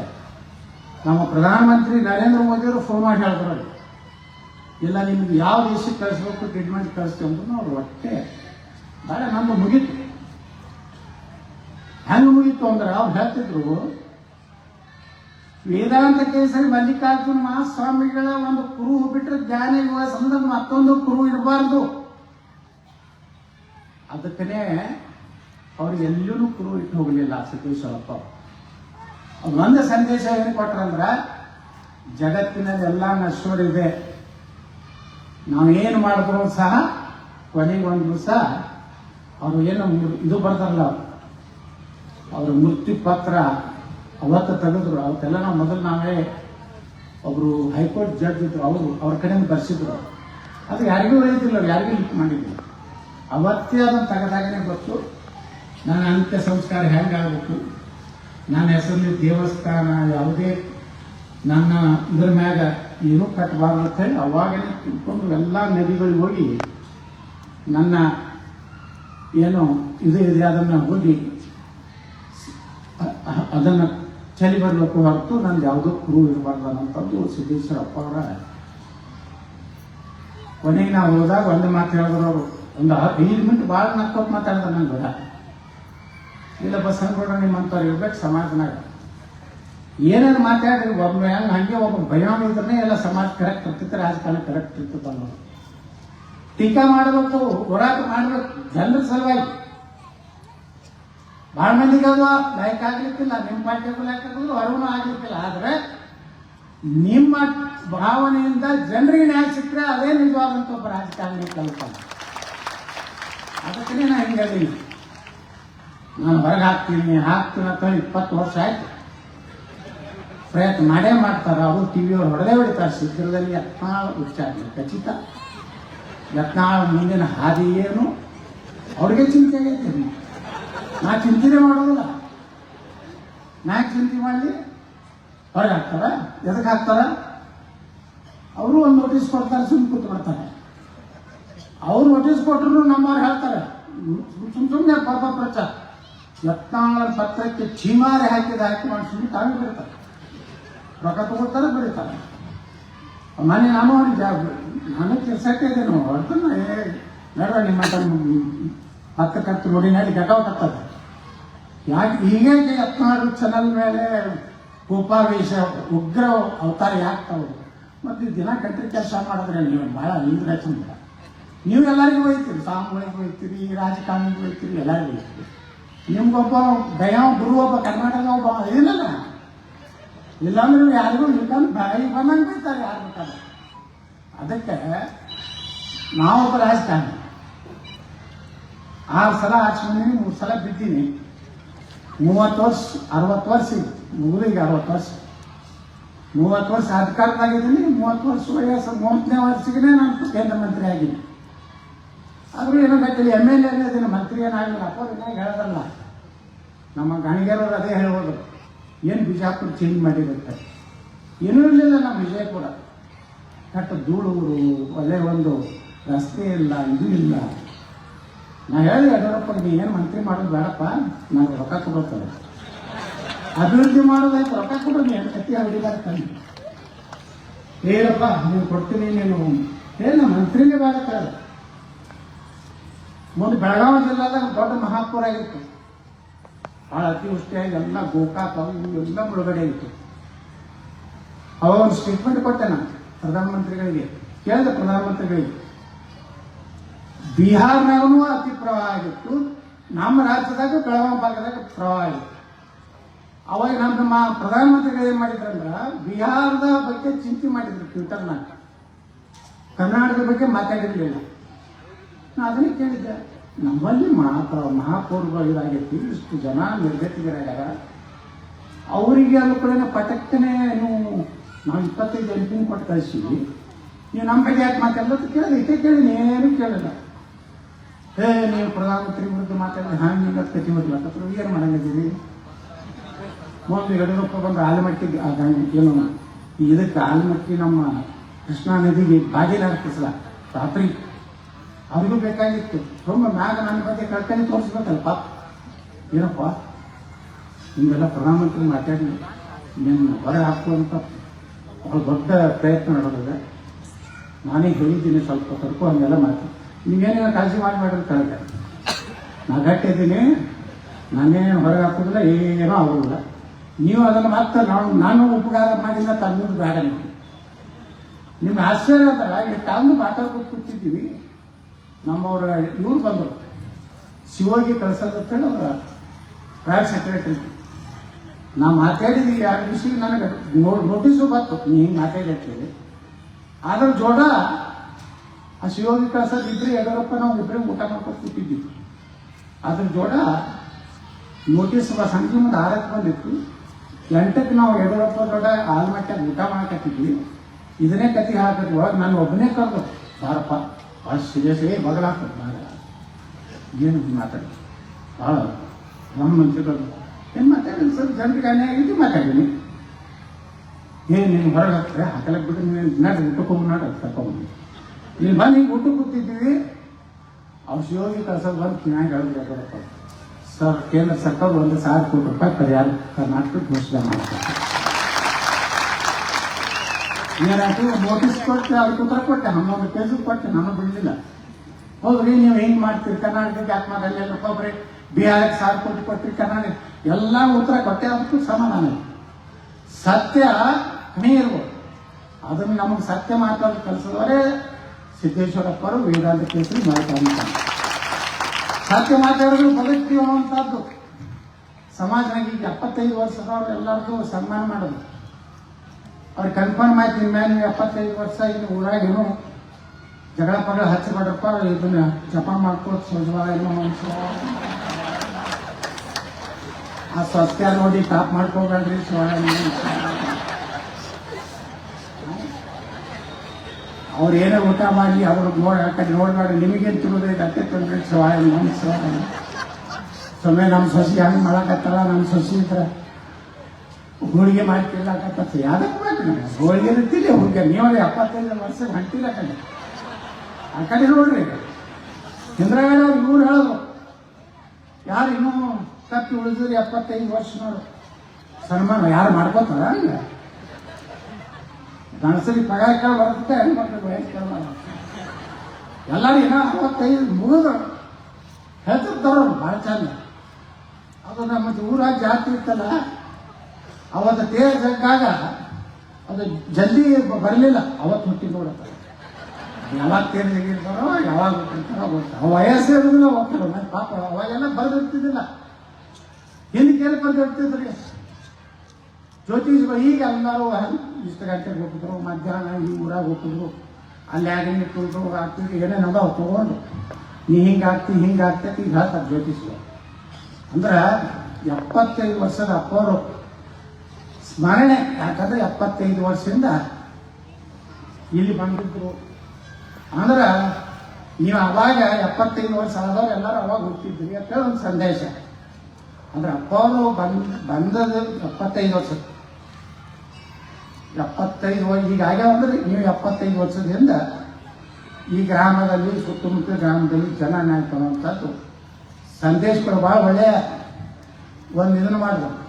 ನಮ್ಮ ಪ್ರಧಾನಮಂತ್ರಿ ನರೇಂದ್ರ ಮೋದಿಯವರು ಫೋನ್ ಮಾಡಿ ಅಲ್ಲಿ. ಇಲ್ಲ, ನಿಮ್ಗೆ ಯಾವ ದೇಶಕ್ಕೆ ಕಳಿಸ್ಬೇಕು ಟ್ರೀಟ್ಮೆಂಟ್ ಕಳಿಸ್ತೀವಿ ಅವ್ರು ಹೊಟ್ಟೆ ಬೇಡ ನಮ್ದು ಮುಗೀತು. ಹೆಂಗೆ ಮುಗೀತು ಅಂದ್ರೆ ಅವ್ರು ಹೇಳ್ತಿದ್ರು, ವೇದಾಂತ ಕೇಸರಿ ಮಲ್ಲಿಕಾರ್ಜುನ ಮಹಾಸ್ವಾಮಿಗಳ ಒಂದು ಕುರು ಬಿಟ್ಟರೆ ಜ್ಞಾನ ಯುವ ಸಂದರ್ಭ ಮತ್ತೊಂದು ಕುರು ಇರಬಾರ್ದು. ಅದಕ್ಕನೇ ಅವ್ರು ಎಲ್ಲೂ ಕುರು ಇಟ್ಟು ಹೋಗಲಿಲ್ಲ ಸಿದ್ದೇಶ್ವರಪ್ಪ ಒಂದು ಸಂದೇಶ ಏನು ಕೊಟ್ರಂದ್ರ ಜಗತ್ತಿನಲ್ಲಿ ಎಲ್ಲ ನಶ್ವರ ಇದೆ ನಾವೇನು ಮಾಡಿದ್ರು ಸಹ, ಕೊನೆಗೆ ಒಂದು ದಿವಸ ಅವರು ಏನು ಇದು ಬರ್ತಾರಲ್ಲ ಅವ್ರ. ಮೃತ್ಯು ಪತ್ರ ಅವತ್ತು ತೆಗೆದ್ರು. ಅವತ್ತೆಲ್ಲ ನಾವು ಮೊದಲು ನಾವೇ ಒಬ್ಬರು ಹೈಕೋರ್ಟ್ ಜಡ್ಜ್ ಇದ್ರು. ಅವರು ಅವ್ರ ಕಡೆಯಿಂದ ಬರ್ಸಿದ್ರು. ಅದು ಯಾರಿಗೂ ಅವ್ರು, ಯಾರಿಗೂ ಲಿಂಕ್ ಮಾಡಿದ್ರು ಅವತ್ತೇ ಅದನ್ನು ತೆಗೆದಾಗನೇ ಗೊತ್ತು. ನನ್ನ ಅಂತ್ಯ ಸಂಸ್ಕಾರ ಹೆಂಗಾಗಬೇಕು? ನನ್ನ ಹೆಸರಲ್ಲಿ ದೇವಸ್ಥಾನ, ಯಾವುದೇ ನನ್ನ ಇದ್ರ ಮ್ಯಾಗ ಏನು ಕಟ್ಟಬಾರ್ದು ಅಂತ ಹೇಳಿ ಅವಾಗಲೇ ತಿಳ್ಕೊಂಡು ಎಲ್ಲ ನದಿಗಳಿಗೆ ಹೋಗಿ ನನ್ನ ಏನು ಇದು ಇದೆ, ಅದನ್ನು ಹೋಗಿ ಅದನ್ನು ಚಲಿ ಬರಬೇಕು ಹೊರತು ನಂದು ಯಾವುದೋ ಕುರು ಇರಬಾರ್ದು ಅನ್ನೋಂಥದ್ದು ಸಿದ್ದೇಶ್ವರಪ್ಪ ಅವರ ಕೊನೆಗೆ ನಾವು ಹೋದಾಗ ಒಂದು ಮಾತು ಹೇಳಿದ್ರು ಅವರು. ಒಂದು ಐದು ಮಿನಿಟ್ ಭಾಳ ನಕ್ಕೋತ್ ಮಾತಾಡ್ತಾರೆ ನಂಗೆ ಬೇಡ ಇಲ್ಲ ಬಸವನಗೌಡ ನಿಮ್ಮಂಥವ್ರು ಇರ್ಬೇಕು, ಸಮಾಜನಾಗ. ಏನೇನು ಮಾತಾಡ್ರಿ ಒಬ್ಬ ಹೆಂಗೆ ಹಂಗೆ ಒಬ್ಬ ಭಯ ಇದ್ರೆ ಎಲ್ಲ ಸಮಾಜ ಕರೆಕ್ಟ್ ಇರ್ತಿತ್ತು, ರಾಜಕಾರಣ ಕರೆಕ್ಟ್ ಇರ್ತೈತೆ ಅನ್ನೋದು. ಟೀಕಾ ಮಾಡಬೇಕು, ಹೋರಾಟ ಮಾಡಬೇಕು, ಜನರ ಸಲುವಾಗಿ. ಭಾಳ ಮಂದಿಗೆ ಅದು ಲೈಕ್ ಆಗ್ಲಿಕ್ಕಿಲ್ಲ, ನಿಮ್ಮ ಪಾರ್ಟಿಗೂ ಲೈಕ್ ಆಗಿಲ್ಲ ಹೊರಗೂ ಆಗ್ಲಿಕ್ಕಿಲ್ಲ. ಆದರೆ ನಿಮ್ಮ ಭಾವನೆಯಿಂದ ಜನರಿಗೆ ನ್ಯಾಯ ಸಿಕ್ಕರೆ ಅದೇ ನಿಜವಾದಂಥ ಒಬ್ಬ ರಾಜಕಾರಣಿ ಕಲ್ಪನೆ. ಅದಕ್ಕೆ ನಾನು ಹಿಂಗೆ ನಾನು ಹೊರಗೆ ಹಾಕ್ತೀನಿ ಹಾಕ್ತೀನಿ ಅಂತ ಇಪ್ಪತ್ತು ವರ್ಷ ಆಯ್ತು. ಪ್ರಯತ್ನ ಮಾಡೇ ಮಾಡ್ತಾರೆ ಅವರು ಟಿ ವಿಯವ್ರು ಹೊಡೆದೇ ಹೊಡಿತಾರೆ, ಶೀಘ್ರದಲ್ಲಿ ಯತ್ನಾಳ್ ಉಚ್ಚಾರ ಖಚಿತ. ಯತ್ನಾಳ್ ಮುಂದಿನ ಹಾದಿ ಏನು? ಅವ್ರಿಗೆ ಚಿಂತೆ ಆಗೈತೆ ನಾ ಚಿಂತೆನೇ ಮಾಡೋದಿಲ್ಲ. ನಾ ಚಿಂತೆ ಮಾಡಲಿ? ಹೊರಗೆ ಹಾಕ್ತಾರ? ಎದಕ್ಕೆ ಹಾಕ್ತಾರ? ಅವರು ಒಂದು ನೋಟಿಸ್ ಕೊಡ್ತಾರೆ ಸುಮ್ಮನೆ ಕೂತ್ ಬಿಡ್ತಾರೆ. ಅವ್ರು ನೋಟಿಸ್ ಕೊಟ್ಟರು ನಮ್ಮವ್ರು ಹೇಳ್ತಾರೆ. ಸುಮ್ಮ ಸುಮ್ಮನೆ ಪಾಪ ಪ್ರಚಾರ? ಯತ್ನಾಳ ಪತ್ರಕ್ಕೆ ಛೀಮಾರಿ ಹಾಕಿದ ಹಾಕಿ ಮಾಡಿ ಸುಮ್ಮನೆ ತಾವೇ ಬಿಡ್ತಾರೆ ರೊಕ್ಕ ತಗೋತಾರೆ ಬಿಡ್ತಾರೆ ಮನೆ ನಾನು ಜಾಬ್ ನಾನು ಕೆಲಸಕ್ಕೆ ಇದ್ದೇನೆ ಏ ಬೇಡ ನಿಮ್ಮ ಕತ್ತು ನೋಡಿ ನಡಿ ಗಟಾವಕತ್ತದೆ ಯಾಕೆ ಹೀಗೆ ಯತ್ನಾಳು ಚಾನಲ್ ಮೇಲೆ ಉಪಾವೇಶ, ಉಗ್ರ ಅವತಾರ ಯಾಕೆ ತಾವು ಮತ್ತು ದಿನ ಕಂಟ್ರಿ ಕೆಲಸ ಮಾಡಿದ್ರೆ ನೀವು ಭಾಳ ಇದ್ರೆ ಚಂದ ನೀವು ಎಲ್ಲರಿಗೂ ಒಯ್ತೀರಿ ಸಾಮೂಹಿಕ ಒಯ್ತೀರಿ ರಾಜಕಾರಣಿಗೆ ಒಯ್ತೀರಿ ಎಲ್ಲರಿಗೂ ಒಯ್ತೀರಿ ನಿಮ್ಗೊಬ್ಬ ದಯ ಗುರು ಒಬ್ಬ ಕರ್ನಾಟಕ ಒಬ್ಬ ಏನಲ್ಲ. ಇಲ್ಲಾಂದ್ರೆ ಯಾರಿಗೂ ಇಲ್ಲಾಂದ್ರೆ ಬಾಯಿ ಬಂದಂಗೆ ಬೈತಾರೆ ಯಾರು ಬೇಕಾದ್ರೆ. ಅದಕ್ಕೆ ನಾವೊಬ್ಬ ರಾಜಸ್ಥಾನ ಆರು ಸಲ ಹಾಕ್ಸ್ಕೊಂಡಿನಿ ಮೂರು ಸಲ ಬಿದ್ದೀನಿ. ಮೂವತ್ತು ವರ್ಷ, ಅರವತ್ತು ವರ್ಷ ಮುಗಿದು ಈಗ ಅರವತ್ತು ವರ್ಷ. ಮೂವತ್ತು ವರ್ಷ ಅಧಿಕಾರದಾಗಿದ್ದೀನಿ ಮೂವತ್ತು ವರ್ಷ ವಯಸ್ಸು ಮೂವತ್ತನೇ ವರ್ಷಕ್ಕೆ ನಾನು ಕೇಂದ್ರ ಮಂತ್ರಿ ಆಗಿದ್ದೀನಿ. ಆದರೂ ಏನೋ ಗೊತ್ತಿಲ್ಲ ಎಂ ಎಲ್ ಎನ್ ಅದನ್ನು ಮಂತ್ರಿ ಏನಾಗಲಿಲ್ಲ ಅಪ್ಪ ದಿನ ಹೇಳೋದಲ್ಲ. ನಮ್ಮ ಗಣಿಗರವ್ರು ಅದೇ ಹೇಳೋದು ಏನು ಬಿಜಾಪುರ ಚೇಂಜ್ ಮಾಡಿರುತ್ತೆ? ಏನೂ ಇರಲಿಲ್ಲ ನಮ್ಮ ವಿಜಯಪುರ. ಕಟ್ಟ ಧೂಳೂರು ಒಳ್ಳೆ ಒಂದು ರಸ್ತೆ ಇಲ್ಲ, ಇದು ಇಲ್ಲ. ನಾ ಹೇಳಿ ಯಡಿಯೂರಪ್ಪ ನೀ ಏನು ಮಂತ್ರಿ ಮಾಡೋದು ಬೇಡಪ್ಪ ನಾನು ರೊಕ್ಕ ಕೊಡುತ್ತೆ ಅಭಿವೃದ್ಧಿ ಮಾಡೋದಾಯ್ತು ರೊಕ್ಕ ಕೊಡು ನೀನು ಕತ್ತಿ ಹೊಡಿಲಾರ ತಂದು ಹೇಳಪ್ಪ, ನೀನು ಕೊಡ್ತೀನಿ ನೀನು. ಏನು ಮಂತ್ರಿನೇ ಬೇಡ ಕೇಳ ಮುಂದೆ ಬೆಳಗಾವಿ ಜಿಲ್ಲಾದಾಗ ದೊಡ್ಡ ಮಹಾಪುರ ಆಗಿತ್ತು ಭಾಳ ಅತಿವೃಷ್ಟಿಯಾಗಿ ಎಲ್ಲ ಗೋಕಾಕ ಎಲ್ಲ ಮುಳುಗಡೆ ಆಗಿತ್ತು ಅವಾಗ ಒಂದು ಸ್ಟೇಟ್ಮೆಂಟ್ ಕೊಟ್ಟೆ ನಾನು ಪ್ರಧಾನಮಂತ್ರಿಗಳಿಗೆ, ಕೇಳಿದೆ ಪ್ರಧಾನಮಂತ್ರಿಗಳಿಗೆ. ಬಿಹಾರ್ನಾಗೂ ಅತಿ ಪ್ರವಾಹ ಆಗಿತ್ತು ನಮ್ಮ ರಾಜ್ಯದಾಗ ಬೆಳಗಾವಿ ಭಾಗದಾಗ ಪ್ರವಾಹ ಆಗಿತ್ತು ಅವಾಗ ನಮ್ಮ ಪ್ರಧಾನಮಂತ್ರಿಗಳು ಏನು ಮಾಡಿದ್ರಂದ್ರ, ಬಿಹಾರದ ಬಗ್ಗೆ ಚಿಂತೆ ಮಾಡಿದ್ರು ಟ್ವಿಟರ್ನಾಗ. ಕರ್ನಾಟಕದ ಬಗ್ಗೆ ಮಾತಾಡಿರ್ಲಿಲ್ಲ. ಅದನ್ನೇ ಕೇಳಿದ್ದೆ. ನಮ್ಮಲ್ಲಿ ಮಹಾ ಮಹಾಪೌರ್ಗಳು ಇದಾಗೈತಿ ಇಷ್ಟು ಜನ ನಿರ್ಗತಿಗರಾಗ್ಯಾರ. ಅವರಿಗೆ ಅನುಕೂಲ ಪಟಕ್ಕನೆ ನೀವು ನಾವು ಇಪ್ಪತ್ತೈದು ಎಂಟು ಕೊಟ್ಟು ಕಳಿಸಿವಿ ನೀವು ನಮ್ಮ ಬಗ್ಗೆ ಯಾಕೆ ಮಾತಾಡೋದು ಕೇಳಿದೆ ಇಷ್ಟೇ ಕೇಳಿ ಏನು ಕೇಳಿಲ್ಲ. ಹೇ, ನೀವು ಪ್ರಧಾನಮಂತ್ರಿ ವಿರುದ್ಧ ಮಾತಾಡಿದ್ರೆ ಹಂಗೆ ಹಿಂಗೆ ಕಟ್ಟಿ ಅಂತ ಏನು ಮಾಡಂಗಿದ್ದೀರಿ? ಮುಂದೆ ಯಡಿಯೂರಪ್ಪ ಬಂದು ಆಲಮಟ್ಟಿ ಏನು ಇದಕ್ಕೆ ಆಲಮಟ್ಟಿ ನಮ್ಮ ಕೃಷ್ಣಾ ನದಿಗೆ ಬಾಗಿಲು ಹಾಕಿಸಲ ರಾತ್ರಿ ಅವ್ರಿಗೂ ಬೇಕಾಗಿತ್ತು. ತುಂಬ ಮ್ಯಾಗ ನನ್ನ ಬಗ್ಗೆ ಕಳ್ಕಳಿ ತೋರಿಸ್ಬೇಕಲ್ಪ ಪಾಪ. ಏನಪ್ಪ? ನಿಮ್ಮೆಲ್ಲ ಪ್ರಧಾನಮಂತ್ರಿ ಮಾತಾಡಿ ನಿಮ್ಮ ಹೊರಗೆ ಹಾಕುವಂಥ ಬಹಳ ದೊಡ್ಡ ಪ್ರಯತ್ನ ನಡೆದಿದೆ. ನಾನೇ ಹೇಳಿದ್ದೀನಿ ಸ್ವಲ್ಪ ತರ್ಕೋ ಹಂಗೆಲ್ಲ ಮಾತು ನೀವೇನೇನೋ ಕಾಳಜಿ ಮಾಡಿ ಮಾಡಿದ್ರೆ ಕಳೆದ ನಾ ಗಟ್ಟಿದ್ದೀನಿ ನಾನೇನು ಹೊರಗೆ ಹಾಕೋದಿಲ್ಲ, ಏನೋ ಆಗೋದಿಲ್ಲ. ನೀವು ಅದನ್ನು ಮಾತ್ರ ನಾನು ನಾನು ಉಪಕಾರ ಮಾಡಿಲ್ಲ ತಂದು ಬೇಡ ನಿಮಗೆ. ನಿಮ್ಗೆ ಆಶ್ಚರ್ಯ ಅದ ಇಲ್ಲಿ ತಂದು ಮಾತಾಡ್ಕೊಂಡು ಕೂತಿದ್ದೀವಿ. ನಮ್ಮವ್ರ ಇವ್ರು ಬಂದರು ಶಿವೋಗಿ ಕಳ್ಸೋದಂತೇಳಿ ಅವರ ಪ್ರೈವೇಟ್ ಸೆಕ್ರೆಟರಿ ನಾ ಮಾತಾಡಿದ್ವಿ ಎರಡು ವಿಷಯ ನನಗೆ ನೋಟಿಸು ಬಂತು. ನೀ ಹಿಂಗೆ ಮಾತಾಡಿರ್ತೇವೆ ಅದ್ರ ಜೋಡ ಆ ಶಿವೋಗಿ ಕಳ್ಸೋದು ಇಬ್ಬರು ಯಡಿಯೂರಪ್ಪ ನಾವು ಇಬ್ಬರೇ ಊಟ ಮಾಡ್ಕೊಂಡು ಕೂತಿದ್ವಿ ಅದ್ರ ಜೋಡ ನೋಟಿಸ್ ಸಂಜೆ ಮುಂದೆ ಆರಕ್ಕೆ ಬಂದಿತ್ತು. ಎಂಟಕ್ಕೆ ನಾವು ಯಡಿಯೂರಪ್ಪ ದೊಡ್ಡ ಆಲ್ಮಟ್ಟಾಗ ಊಟ ಮಾಡಕತ್ತಿದ್ವಿ. ಇದನ್ನೇ ಕತಿ ಹಾಕಿದ್ವಿ ಒಳಗೆ ನಾನು ಒಬ್ಬನೇ ಕರೆದು. ಬಾರಪ್ಪ. ಭಾಳ ಸೀರಿಯಸ್ ಏ ಬಗಲಾಗ್ತದೆ ನಾನು ಏನು ಮಾತಾಡಿ ಭಾಳ ನಮ್ಮ ಮಂತ್ರಿಗಳು ಏನು ಮಾತಾಡಿ ಸರ್? ಜನರಿಗೆ ಅನ್ಯಾಯ ಇದು ಮಾತಾಡೀನಿ ಏನು ನೀನು ಹೊರಗೆ ಹಾಕ್ತಾರೆ ಹಾಕಲಕ್ಕೆ ಬಿಟ್ಟು ನೀನು ನಾಡು ಊಟಕ್ಕೆ ಹೋಗಿ ನಾಡು ಕರ್ಕೊಂಬಂದು ನೀನು ಬಂದು ಹಿಂಗೆ ಊಟಕ್ಕೆ ಕೂತಿದ್ದೀವಿ. ಶಿವೋಗಿ ಕಳ್ಸೋದು ಬಂದು ಕಿನಾಗಿ ಹೇಳಬೇಕಾಗಪ್ಪ ಸರ್, ಕೇಂದ್ರ ಸರ್ಕಾರ ಒಂದು ಸಾವಿರ ಕೋಟಿ ರೂಪಾಯಿ ಪರಿಹಾರ ಕರ್ನಾಟಕ ಘೋಷಣೆ ಮಾಡ್ತಾರೆ. ಏನಾಯ್ತು ನೋಟಿಸ್ ಕೊಟ್ಟು ಅವ್ರಿಗೆ ಉತ್ತರ ಕೊಟ್ಟೆ ಹನ್ನೊಂದು ಕೇಸು ಕೊಟ್ಟೆ, ನಾನು ಬಿಡಲಿಲ್ಲ. ಹೌದ್ರಿ ನೀವು ಹೆಂಗೆ ಮಾಡ್ತೀರಿ? ಕರ್ನಾಟಕಕ್ಕೆ ಯಾಕೆ ಮಾಡಲ್ಲ ಒಬ್ಬೊಬ್ರಿ ಬಿಹಾರಕ್ಕೆ ಸಾರ್ ಕೊಟ್ಟು ಕೊಟ್ರಿ ಕರ್ನಾಟಕ. ಎಲ್ಲ ಉತ್ತರ ಕೊಟ್ಟೆ, ಅದಕ್ಕೂ ಸಮಾಧಾನ. ಸತ್ಯ ಕಣಿ ಇರ್ಬೋದು. ಅದನ್ನು ನಮಗೆ ಸತ್ಯ ಮಾತಾಡೋದು ಕಲಿಸಿದವರೇ ಸಿದ್ದೇಶ್ವರಪ್ಪರು, ವೇದಾಂತ ಕೇಸರಿ ಮಾತಾಡ್ತಾರೆ ಸತ್ಯ ಮಾತಾಡೋದು ಬದುಕ್ತೀವಿ ಅನ್ನುವಂಥದ್ದು ಸಮಾಜನಾಗ ಈಗ ಎಪ್ಪತ್ತೈದು ವರ್ಷದವ್ರು ಎಲ್ಲರಿಗೂ ಸನ್ಮಾನ ಮಾಡೋದು. ಅವ್ರಿಗೆ ಕನ್ಫರ್ಮ್ ಆಯ್ತು ಇನ್ಮೇಲೆ ನೀವು ಎಪ್ಪತ್ತೈದು ವರ್ಷ ಇನ್ನು ಊರಾಗ ಏನು ಜಗಳ ಪಗಳ ಹಚ್ಚಬೇಡಪ್ಪ ಇದನ್ನ ಜಪ ಮಾಡ್ಕೋತ ಸೋಜವಾಳ ಏನೋ ಮನುಷ್ಯ ಆ ಸ್ವಸ್ಥ ನೋಡಿ ಟಾಪ್ ಮಾಡ್ಕೋಬೇಡ್ರಿ ಶಿವಾಳ ಅವ್ರು ಏನೇ ಊಟ ಮಾಡಿ ಅವ್ರು ನೋಡಿ ಆ ಕಡೆ ನೋಡ್ಬೇಡಿ ನಿಮಗೇನು ತಿನ್ನೋದೈತೆ ಅತ್ತೆ ತಂದ್ರಿ ಶಿವಾಳ ಮನುಷ್ಯ ಸೊಮ್ಮೆ ನಮ್ಮ ಸೊಸಿ ಹಂಗೆ ಮಾಡಕತ್ತಾಳ ನಮ್ಮ ಸೊಸಿ ಇದ್ರ ಹೋಳಿಗೆ ಮಾಡಿ ತಿನ್ನಕತ್ತ ಯಾವ್ದಕ್ಕೆ ಹೋಳಿಗೆ ತಿಳಿ ಹುಡುಗ. ನೀವು ಎಪ್ಪತ್ತೈದು ವರ್ಷ ಹೊಂಟಿಲ್ಲ ಕಡೆ ಆ ಕಡೆ ನೋಡ್ರಿ ಅವ್ರು ಇವ್ರು ಹೇಳೋದು. ಯಾರು ಇನ್ನೂ ತಪ್ಪಿ ಉಳಿದ್ರಿ ಎಪ್ಪತ್ತೈದು ವರ್ಷ ನೋಡು. ಸನ್ಮಾನ ಯಾರು ಮಾಡ್ಕೋತಾರ? ಹಂಗ ಗಣಸರಿಗೆ ಪಗಾರ ಕೇಳ ಬರುತ್ತೆ ಹೆಣ್ಮಕ್ಳು ವಯಸ್ಸು ಎಲ್ಲರೂ ಏನೋ ಅರವತ್ತೈದು ಮುಗಿದ್ರು ಹೇಳ್ತಿರ್ತಾರ ಭಾಳ ಚಂದ ಅದು ನಮ್ಮ ಊರಾಗ ಜಾತಿ ಇತ್ತಲ್ಲ, ಅವತ್ತು ತೇರ ಜಗ್ಗಾಗ ಅದು ಜಲ್ದಿ ಬರಲಿಲ್ಲ. ಅವತ್ತು ಹುಟ್ಟಿ ನೋಡಪ್ಪ ಯಾವಾಗ ತೇರು ಜಗಿರ್ತಾರೋ ಯಾವಾಗ ಹುಟ್ಟಿರ್ತಾರೋ ಗೊತ್ತ. ವಯಸ್ಸು ಇರೋದಿಲ್ಲ, ಹೋಗ್ತಾರೋ. ನನ್ನ ಪಾಪ ಅವಾಗೆಲ್ಲ ಬರೆದಿರ್ತಿದ್ದಿಲ್ಲ. ಹಿಂದೆ ಕೇಳಿ ಬರೆದಿರ್ತಿದ್ರಿ. ಜ್ಯೋತಿಷ್ಗಳು ಈಗ ಎಲ್ಲರೂ ಇಷ್ಟು ಗಂಟೆಗೆ ಹೋಗಿದ್ರು ಮಧ್ಯಾಹ್ನ ಈ ಊರಾಗ ಹೋಗಿದ್ರು ಅಲ್ಲಿ ಯಾರಿಗೆ ಇಟ್ಕೊಂಡ್ರು ಆಗ್ತಿದ್ರು ಏನೇನು ಅದಾವ ತಗೊಂಡು. ನೀ ಹಿಂಗಾಗ್ತಿ ಹಿಂಗಾಗ್ತೈತಿ ಈಗ ಹೇಳ್ತಾರೆ ಜ್ಯೋತಿಷ್ಗಳು ಅಂದ್ರೆ ಎಪ್ಪತ್ತೈದು ವರ್ಷದ ಅಪ್ಪವರು ಸ್ಮರಣೆ ಯಾಕಂದ್ರೆ ಎಪ್ಪತ್ತೈದು ವರ್ಷದಿಂದ ಇಲ್ಲಿ ಬಂದಿದ್ರು. ಅಂದ್ರೆ ನೀವು ಅವಾಗ ಎಪ್ಪತ್ತೈದು ವರ್ಷ ಆದವ್ರು ಎಲ್ಲರೂ ಅವಾಗ ಹುಟ್ಟಿದ್ರಿ ಅಂತ ಒಂದು ಸಂದೇಶ. ಅಂದ್ರೆ ಅಪ್ಪವರು ಬಂದ್, ಬಂದದ್ದು ಎಪ್ಪತ್ತೈದು ವರ್ಷ. ಎಪ್ಪತ್ತೈದು ವರ್ಷ, ಈಗ ಆಗ್ಯಾವ ಅಂದ್ರೆ ನೀವು ಎಪ್ಪತ್ತೈದು ವರ್ಷದಿಂದ ಈ ಗ್ರಾಮದಲ್ಲಿ, ಸುತ್ತಮುತ್ತ ಗ್ರಾಮದಲ್ಲಿ ಜನ ನಾಯ್ಕೊಳ್ಳುವಂಥದ್ದು ಸಂದೇಶಗಳು ಭಾಳ ಒಳ್ಳೆಯ ಒಂದು ಇದನ್ನು ಮಾಡ್ಬೇಕು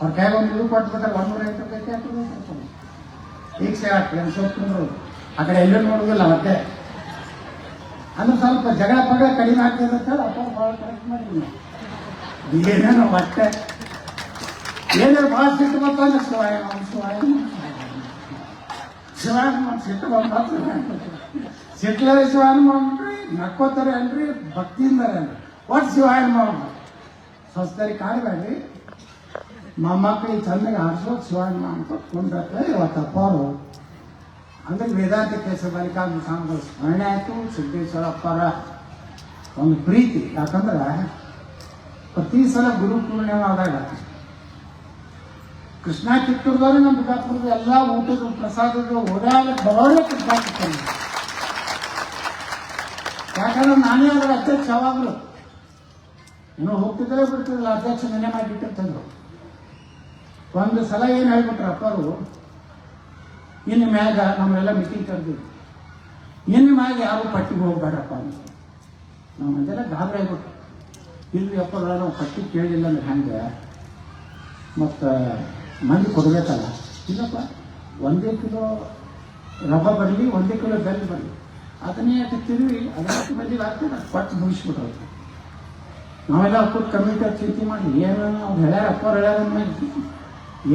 ಅವ್ರ ಕೈಗೆ ಒಂದು ಇದು ಕೊಟ್ಬಿಟ್ರೆ ಒಂದೂರ ಐವತ್ತು ರೂಪಾಯಿ ಈಗ ಸೇವೆ ಹಾಕ್ತಾರೆ ಸೋತ್ಕೊಂಡ್ರು ಆ ಕಡೆ ಎಲ್ಲೂ ನೋಡುದಿಲ್ಲ ಮತ್ತೆ ಅಂದ್ರೆ ಸ್ವಲ್ಪ ಜಗಳ ಪಗಳ ಕಡಿಮೆ ಆಗ್ತದೆ ಅಂತ ಅಪ್ಪ ಭಾಳ ಕರೆಕ್ಟ್ ಮಾಡಿದ್ವಿ ನಾವು ಏನೇನೋ ಮತ್ತೆ ಏನೇನು ಭಾಳ ಸಿಟ್ಟು ಬಂತಂದ್ರೆ ಶಿವಾಯ ಶಿವಾಯ. ಶಿವಾಯ ಸಿಟ್ಟು ಬಂತ ಸಿಟ್ಲೇ ಶಿವಾಯ ಮಾಡ್ಬಿಟ್ರಿ ನಕ್ಕೋತಾರೆ ಅಲ್ರಿ ಭಕ್ತಿಯಿಂದ ಅಲ್ರಿ ಒಟ್ಟು ಶಿವಾಯ ಮಾಡ್ಬಿಡ್ರಿ ಸ್ವಸ್ಥರಿ ಕಾಣಬೇಡ್ರಿ ಮೊಮ್ಮಕ್ಕಳಿಗೆ ಚಂದಾಗ ಆರಿಸೋದು ಶಿವಾಯ ಅಂತ ಕೊಂಡ್ರೆ ಇವತ್ತು ಅಪ್ಪವರು ಅಂದ್ರೆ ವೇದಾಂತ ಕೆಲಸ ಬಲಿಕಾಂತ ಸ್ಮರಣೆ ಆಯಿತು. ಸಿದ್ದೇಶ್ವರಪ್ಪರ ಒಂದು ಪ್ರೀತಿ. ಯಾಕಂದ್ರೆ ಪ್ರತಿ ಸಲ ಗುರು ಪೂರ್ಣಿಮೆ ಆದಾಗ ಕೃಷ್ಣ ಕಿತ್ತೂರ್ದವ್ರು, ನಮ್ಮ ಬಿಜಾಪುರದ ಎಲ್ಲ ಊಟದ ಪ್ರಸಾದದ ಓಡಾಡಕ್ಕೆ ಬರೋದೇ ಕೃಷ್ಣ ಯಾಕಂದ್ರೆ ನಾನೇ ಅದರ ಅಧ್ಯಕ್ಷ ಯಾವಾಗಲೂ. ಇನ್ನು ಹೋಗ್ತಿದ್ರೆ ಬಿಡ್ತಿದ್ರು ಅಧ್ಯಕ್ಷ ನೆನೆ ಮಾಡಿಟ್ಟಿರ್ತಂದ್ರು ಒಂದು ಸಲ ಏನು ಹೇಳ್ಬಿಟ್ರೆ ಅಪ್ಪರು? ಇನ್ನು ಮ್ಯಾಗ ನಮ್ಮೆಲ್ಲ ಮೀಟಿಂಗ್ ಕರೆದಿದ್ವಿ ಇನ್ನು ಮ್ಯಾಗ ಯಾರು ಪಟ್ಟಿಗೆ ಹೋಗ್ಬೇಡಪ್ಪ ಅಂತ. ನಾವು ಅದೆಲ್ಲ ಗಾಬರಿ ಆಗ್ಬಿಟ್ಟು ಇಲ್ಲಿ ಅಪ್ಪ ನಾವು ಪಟ್ಟಿ ಕೇಳಿಲ್ಲ ಅಂದ್ರೆ ಹೆಂಗೆ? ಮತ್ತು ಮಂದಿ ಕೊಡಬೇಕಲ್ಲ. ಇಲ್ಲಪ್ಪ, ಒಂದೇ ಕಿಲೋ ರಬ್ಬ ಬರಲಿ, ಒಂದೇ ಕಿಲೋ ಬೆಲ್ಲ ಬರಲಿ. ಅದನ್ನೇ ಯಾಕೆ ತಿರುವಿ ಅದಕ್ಕೆ ಮಂದಿ ಆಗ್ತದೆ ಪಟ್ಟು ಮುಗಿಸ್ಬಿಟ್ರು ನಾವೆಲ್ಲ ಅಪ್ಪ ಕಮಿಟಿ ಚಿಂತೆ ಮಾಡಿ, ಏನು ಅವ್ರು ಹೇಳ್ಯಾರ ಅಪ್ಪ ಹೇಳ್ಯಾರ ಅಂದ್ಮೇಲೆ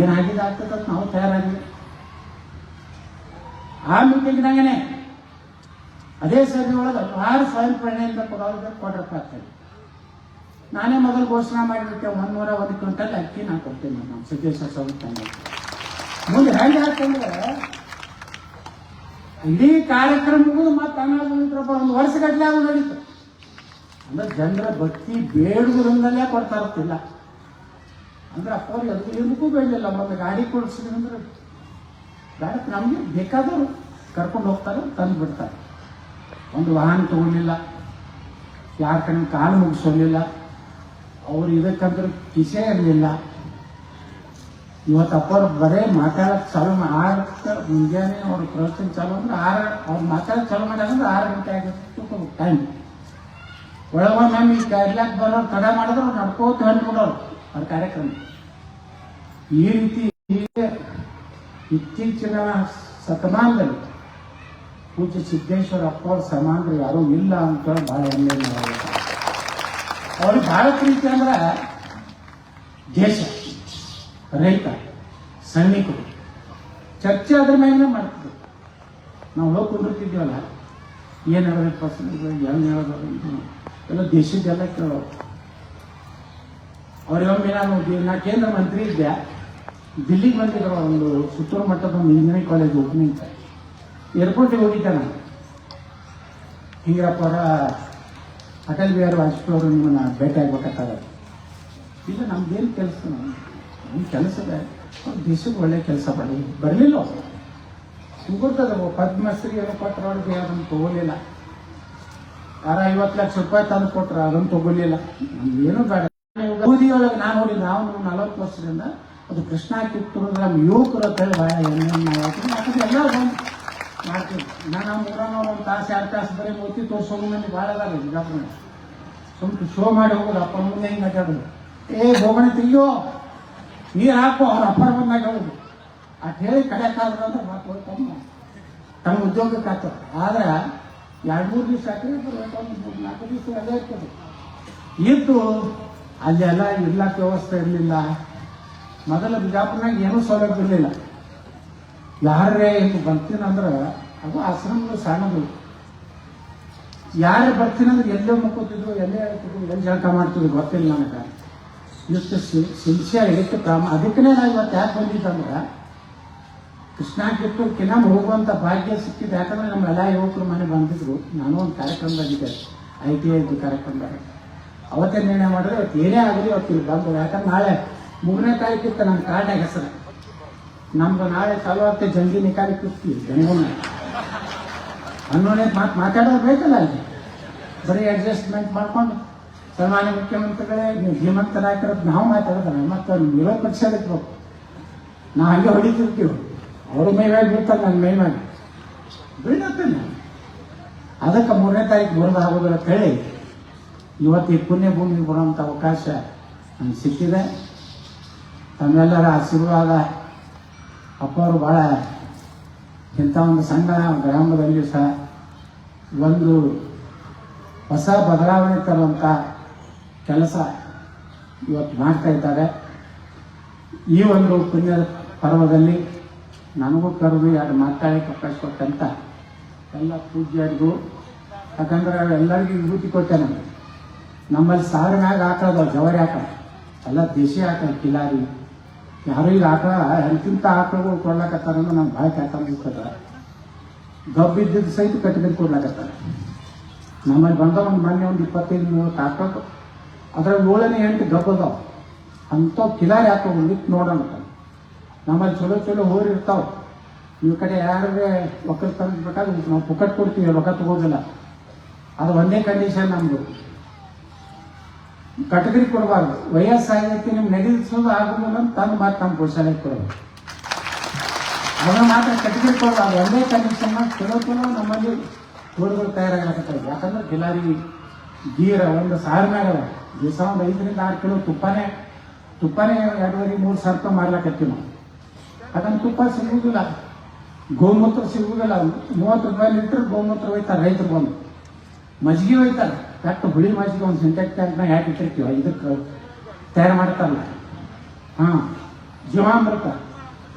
ಏನಾಗಿದೆ ಆಗಿದೆ ಅಂತ ನಾವು ತಯಾರಾಗಿಲ್ಲ ಆ ಮೀಟಿಂಗ್ನಾಗೇನೆ ಅದೇ ಸಭೆ ಒಳಗೆ ಯಾರು ಸ್ವಯಂ ಪ್ರೇರಣೆಯಿಂದ ಕೊಡೋದು ಕೊಡ್ರಪ್ಪ ಆಗ್ತದೆ ನಾನೇ ಮೊದಲು ಘೋಷಣೆ ಮಾಡಿಬಿಟ್ಟೆ ಒಂದೂರ ಒಂದು ಕ್ವಿಂಟಲ್ ಅಕ್ಕಿ ನಾನು ಕೊಡ್ತೀನಿ ನಮ್ಮ ಸಿದ್ದೇಶ್ವರ ಸ್ವಾಮಿ ತಂದೆ. ಮುಂದೆ ಹೆಂಗೆ ಯಾಕಂದ್ರೆ ಇಡೀ ಕಾರ್ಯಕ್ರಮಗಳು ಮತ್ತೆ ಅನ್ನೋದ್ರಪ್ಪ ಒಂದು ವರ್ಷಗಟ್ಟಲೆ ಅದು ನಡೀತು. ಅಂದ್ರೆ ಜನರ ಭಕ್ತಿ ಬೇಡುವುದರಿಂದಲೇ ಕೊಡ್ತಾ ಇರ್ತಿಲ್ಲ. ಅಂದ್ರೆ ಅಪ್ಪವ್ರಿಗೆ ಅದು ಏನಕ್ಕೂ ಬೇಡಲಿಲ್ಲ ಮತ್ತೆ ಗಾಡಿ ಕೊಡಿಸಿದ್ರೆ ಗಾಡಿ ನಮಗೆ ಬೇಕಾದವರು ಕರ್ಕೊಂಡು ಹೋಗ್ತಾರೆ, ತಂದು ಬಿಡ್ತಾರೆ. ಒಂದು ವಾಹನ ತಗೊಳ್ಳಿಲ್ಲ ಯಾರ ಕಡೆ ಕಾಲು ಮುಗಿಸೋಲಿಲ್ಲ ಅವ್ರು ಇದಕ್ಕಂದ್ರೆ ಕಿಸೆ ಇರಲಿಲ್ಲ. ಇವತ್ತು ಅಪ್ಪವ್ರು ಬರೇ ಮಾತಾಡಕ್ಕೆ ಚಾಲು ಆರಕ್ಕೆ ಮುಂಜಾನೆ ಅವ್ರ ಪ್ರವಚನ ಚಾಲು ಅಂದ್ರೆ ಆರು ಅವ್ರು ಮಾತಾಡೋಕ್ಕೆ ಚಾಲು ಮಾಡ್ಯಾರಂದ್ರೆ ಆರು ಗಂಟೆ ಆಗುತ್ತೆ ಟೈಮ್ ಒಳಗೊಮ್ಮೆ ಈ ಕೈಲಾಕ್ ಬರೋರು ತಡ ಮಾಡಿದ್ರೆ ಅವ್ರು ನಡ್ಕೋತ ಹೊಂಟ್ಬಿಡೋರು. ಅವ್ರ ಕಾರ್ಯಕ್ರಮ. ಈ ರೀತಿ ಇತ್ತೀಚಿನ ಶತಮಾನದಲ್ಲಿ ಪೂಜ್ಯ ಸಿದ್ದೇಶ್ವರ ಅಪ್ಪ ಅವ್ರ ಸಮಾನರು ಯಾರೂ ಇಲ್ಲ ಅಂತ ಬಹಳ ಹೆಮ್ಮೆ. ಅವ್ರಿಗೆ. ಬಹಳ ಪ್ರೀತಿ ಅಂದ್ರೆ ದೇಶ, ರೈತ, ಸೈನಿಕರು. ಚರ್ಚೆ ಅದ್ರ ಮೇಲೆ ಮಾಡ್ತಿದ್ರು. ನಾವು ಹೋಗಿ ಕುಂದಿರ್ತಿದ್ದೀವಲ್ಲ, ಏನು ಹೇಳಬೇಕು ಪರ್ಸನ್ ಏನು ಹೇಳೋದು ಎಲ್ಲ ದೇಶದ್ದೆಲ್ಲ ಕೇಳೋದು ಅವರಿಗೊಮ್ಮೆ ನಾನು ನಾ ಕೇಂದ್ರ ಮಂತ್ರಿ ಇದ್ದೆ. ದಿಲ್ಲಿಗೆ ಬಂದಿದ್ರು ಒಂದು ಸುತ್ತೂರು ಮಟ್ಟದ ಒಂದು ಇಂಜಿನಿಯರಿಂಗ್ ಕಾಲೇಜ್ ಓಪನಿಂಗ್ ಏರ್ಪೋರ್ಟಿಗೆ ಹೋಗಿದ್ದೆ ನಾನು. ಹಿಂಗಪ್ಪ ಅವರ, ಅಟಲ್ ಬಿಹಾರಿ ವಾಜಪೇಯಿ ಅವರು ನಿಮ್ಮನ್ನು ಭೇಟಿ ಆಗ್ಬೇಕಾಗ್ತದೆ ಇಲ್ಲ, ನಮ್ದೇನು ಕೆಲಸ ನಮ್ಮ ಕೆಲಸದ ದೇಶಕ್ಕೆ ಒಳ್ಳೆ ಕೆಲಸ ಮಾಡಿ ಬರಲಿಲ್ಲ ಸುಮ್ಕೊಡ್ತದೆ ಪದ್ಮಶ್ರೀ ಏನೋ ಕೊಟ್ಟರೆ ಅವ್ರಿಗೆ ಅದನ್ನು ತಗೊಳ್ಳಿಲ್ಲ. ಯಾರ ಐವತ್ತು ಲಕ್ಷ ರೂಪಾಯಿ ತಂದು ಕೊಟ್ಟರೆ ಅದನ್ನು ತಗೋಲಿಲ್ಲ ನಮ್ಗೇನು ಬೇಡ. ಬೂದಿ ಒಳಗೆ ನಾನು ನೋಡಿ ನಾವು ನಲವತ್ತು ವರ್ಷದಿಂದ ಅದು ಕೃಷ್ಣ ಕಿತ್ತೂರು ನಮ್ಮ ಯುವಕರ ಕೈ ಬಹಳ ಎಲ್ಲ ಮಾಡ್ತೀವಿ. ನಾನು ಮೂರನ್ನ ಒಂದು ತಾಸು, ಎರಡು ತಾಸು ಬರೀ ಮೂರ್ತಿ ತೋರಿಸೋದು ಮಂದಿ ಭಾಳ ಅದಾರ ಬಿಜಾಪುರ ಸ್ವಲ್ಪ ಶೋ ಮಾಡಿ ಹೋಗೋದು, ಅಪ್ಪ ಮುಂದೆ ಹಿಂಗೆ ಮಾತಾಡೋದು? ಏ ಹೋಗೋಣ ತೆಗಿಯೋ ನೀರು ಹಾಕೋ, ಅವ್ರ ಅಪ್ಪರ ಬಂದಾಗ ಹೇಳೋದು ಅಟ್ ಹೇಳಿ ಕಡೆ ಕಾದ್ರೆ ಮಾತು ಹೋಗ್ತಾನೆ ತಮ್ಮ ಉದ್ಯೋಗಕ್ಕೆ ಆಗ್ತದೆ ಆದ್ರೆ ಎರಡು ಮೂರು ದಿವಸ ಹಾಕಿದ್ರೆ ನಾಲ್ಕು ದಿವಸ ಅದೇ ಇರ್ತದೆ. ಇದ್ದು ಅಲ್ಲಿ ಎಲ್ಲ ಇರ್ಲಾಕ ವ್ಯವಸ್ಥೆ ಇರಲಿಲ್ಲ. ಮೊದಲ ಬಿಜಾಪುರ್ನಾಗ ಏನೂ ಸೌಲಭ್ಯ ಇರಲಿಲ್ಲ. ಯಾರೇ ಇಲ್ಲಿ ಬರ್ತೀನಂದ್ರೆ ಅದು ಆಶ್ರಮಗಳು ಸಣ್ಣದು ಯಾರು ಬರ್ತೀನಂದ್ರೆ ಎಲ್ಲೇ ಮುಕ್ಕೋತಿದ್ರು, ಎಲ್ಲೇ ಎಲ್ಲಿ ಜಳಕ ಮಾಡ್ತಿದ್ರು ಗೊತ್ತಿಲ್ಲ ನನಗೆ. ಇಷ್ಟು ಸಿನ್ಸಿಯರ್ ಇದಕ್ಕೆ ಪ್ರಾಮ ಅದಕ್ಕೇ ನಾವು ಇವತ್ತು ಯಾಕೆ ಬಂದಿದ್ದಂದ್ರೆ, ಕೃಷ್ಣ ಕಿನಮ್ ಹೋಗುವಂಥ ಭಾಗ್ಯ ಸಿಕ್ಕಿದೆ. ಯಾಕಂದ್ರೆ ನಮ್ಮ ಎಲ್ಲ ಯುವಕರು ಮನೆ ಬಂದಿದ್ರು. ನಾನು ಒಂದು ಕಾರ್ಯಕ್ರಮದಾಗಿದ್ದೆ ಐ ಟಿ ಐದು ಕಾರ್ಯಕ್ರಮದಾಗ ಅವತ್ತೇ ನಿರ್ಣಯ ಮಾಡಿದ್ರೆ ಇವತ್ತು ಏನೇ ಆಗಲಿ ಇವತ್ತು ಇಲ್ಲಿ ಬಂದು, ಯಾಕಂದ್ರೆ ನಾಳೆ ಮೂರನೇ ತಾರೀಕಿತ್ತು ನಮ್ಮ ಕಾರ್ಡ್ನಾಗ ಹೆಸರು. ನಮ್ದು ನಾಳೆ ಚಾಲು ಆಗ್ತದೆ ಜಂಗಿ ನಿಕಾರಿ ಕೂತಿ ಬೆಂಗಳೂರಿನ ಅನ್ನೋನೇ ಮಾತು ಮಾತಾಡೋದು ಬೇಕಲ್ಲ ಅಲ್ಲಿ. ಬರೀ ಅಡ್ಜಸ್ಟ್ಮೆಂಟ್ ಮಾಡ್ಕೊಂಡು, ಸನ್ಮಾನ್ಯ ಮುಖ್ಯಮಂತ್ರಿಗಳೇ, ನೀವು ಶ್ರೀಮಂತ ನಾಯಕರದ್ದು ನಾವು ಮಾತಾಡೋದಲ್ಲ ಮತ್ತು ಅವ್ರು ಇರೋ ಪಕ್ಷ ಇಟ್ಬೇಕು ನಾ ಹಂಗೆ ಹೊಡಿತಿರ್ತೀವಿ. ಅವರು ಮೈ ಮೇಲೆ ಬೀಳ್ತಾರೆ ನನ್ನ ಮೈ ಮೇಲೆ ಬೀಳತ್ತೇನೆ ಅದಕ್ಕೆ ಮೂರನೇ ತಾರೀಕು ಬರೋದು ಆಗೋದಿಲ್ಲ ಅಂತ ಹೇಳಿ. ಇವತ್ತು ಈ ಪುಣ್ಯ ಭೂಮಿಗೆ ಬರುವಂಥ ಅವಕಾಶ ನನಗೆ ಸಿಕ್ಕಿದೆ. ತಮ್ಮೆಲ್ಲರ ಆಶೀರ್ವಾದ ಅಪ್ಪವರು ಭಾಳ ಇಂಥ ಒಂದು ಸಣ್ಣ ಗ್ರಾಮದಲ್ಲಿ ಸಹ ಒಂದು ಹೊಸ ಬದಲಾವಣೆ ತರುವಂಥ ಕೆಲಸ ಇವತ್ತು ಮಾಡ್ತಾ ಇದ್ದಾರೆ. ಈ ಒಂದು ಪುಣ್ಯದ ಪರ್ವದಲ್ಲಿ ನನಗೂ ಕರೆದು ಯಾರು ಮಾತಾಡಕ್ಕೆ ಅವಕಾಶ ಕೊಟ್ಟಂತ ಎಲ್ಲ ಪೂಜ್ಯರಿಗೂ, ಯಾಕಂದ್ರೆ ಎಲ್ಲರಿಗೂ ವಿಭೂತಿ ಕೊಟ್ಟೆ ನಾನು ನಮ್ಮಲ್ಲಿ ಸಾವಿರ ಮ್ಯಾಗ ಹಾಕೋದು, ಜವರಿ ಹಾಕ ಎಲ್ಲ ದೇಶಿ ಹಾಕ ಕಿಲಾರಿ. ಯಾರು ಈಗ ಆಕಳ ಎಂತಿಂತ ಆಕಳುಗಳು ಕೊಡ್ಲಾಕತ್ತಾರ ಅಂದ್ರೆ ನಂಗೆ ಭಾಳ ಕೆಲಸ ಗಬ್ಬಿದ್ದಿದ್ದು ಸಹಿತ ಕಟ್ಟಿಬಿದ್ದು ಕೊಡ್ಲಾಕತ್ತಾರ. ನಮ್ಮಲ್ಲಿ ಬಂದ ಒಂದು ಮೊನ್ನೆ ಒಂದು ಇಪ್ಪತ್ತೈದು, ಮೂವತ್ತು ಆಕಳು ಅದ್ರಾಗ ಏಳನೇ ಎಂಟು ಗಬ್ಬ ಅದಾವ. ಅಂಥ ಕಿಲಾರಿ ಹಾಕೋದು ನಿಂತು ನೋಡೋಣ ನಮ್ಮಲ್ಲಿ ಚಲೋ ಚಲೋ ಹೋರ್ ಇರ್ತಾವ. ಈ ಕಡೆ ಯಾರಿಗೆ ಒಕ್ಕಲ್ ತಂದ್ಬೇಕಾದ್ರೆ ನಾವು ಪುಕ್ಕಟ್ ಕೊಡ್ತೀವಿ, ರೊಕ್ಕ ತಗೋದಿಲ್ಲ. ಅದು ಒಂದೇ ಕಂಡೀಷನ್ ನಮ್ದು. ಕಟಗರಿ ಕೊಡಬಾರ್ದು. ವಯಸ್ಸಾಗೈತಿ ನಿಮ್ಗೆ ನಡೆಸೋದು ಆಗುದಿಲ್ಲ ಅಂತ ತಂದು ಮಾತ್ರ ನಮ್ಮ ಪುರುಷನಿಗೆ ಕೊಡೋದು. ಅದನ್ನ ಮಾತ್ರ ಕಟಗರಿ ಕೊಡಬಾರ್ದು. ಒಂದೇ ಕಂಡೀಷನ್ ಕೆಲವು ಚಲೋ ನಮ್ಮಲ್ಲಿ ಗೋಡುಗಳು ತಯಾರಾಗತ್ತೆ ಯಾಕಂದ್ರೆ ಗಿಲಾರಿ ಗೀರ, ಒಂದು ಸಾವಿರ ಮೇಲೆ. ದಿವಸ ಒಂದು ಐದರಿಂದ ಆರು ಕಿಲೋ ತುಪ್ಪನೇ ತುಪ್ಪನೇ ಎರಡುವರೆ, ಮೂರು ಸಾವಿರ ರೂಪಾಯಿ ಮಾಡ್ಲಾಕತ್ತೀವಿ ನಾವು. ಯಾಕಂದ್ರೆ ತುಪ್ಪ ಸಿಗುವುದಿಲ್ಲ ಗೋಮೂತ್ರ ಸಿಗುವುದಿಲ್ಲ ಮೂವತ್ತು ರೂಪಾಯಿ ಲೀಟರ್ ಗೋಮೂತ್ರ ಒಯ್ತಾರೆ ರೈತರು ಬಂದು. ಮಜ್ಜಿಗೆ ಒಯ್ತಾರೆ. ಕಟ್ಟು ಹುಳಿ ಮಜ್ಜಿಗೆ ಒಂದು ಸಿಂಟೆಕ್ ಟ್ಯಾಂಕ್ನಾಗ ಯಾಕೆ ಇಟ್ಟಿರ್ತೀವಿ? ಇದಕ್ಕೆ ತಯಾರು ಮಾಡ್ತಾರಲ್ಲ. ಹಾಂ, ಜೀವಾಮೃತ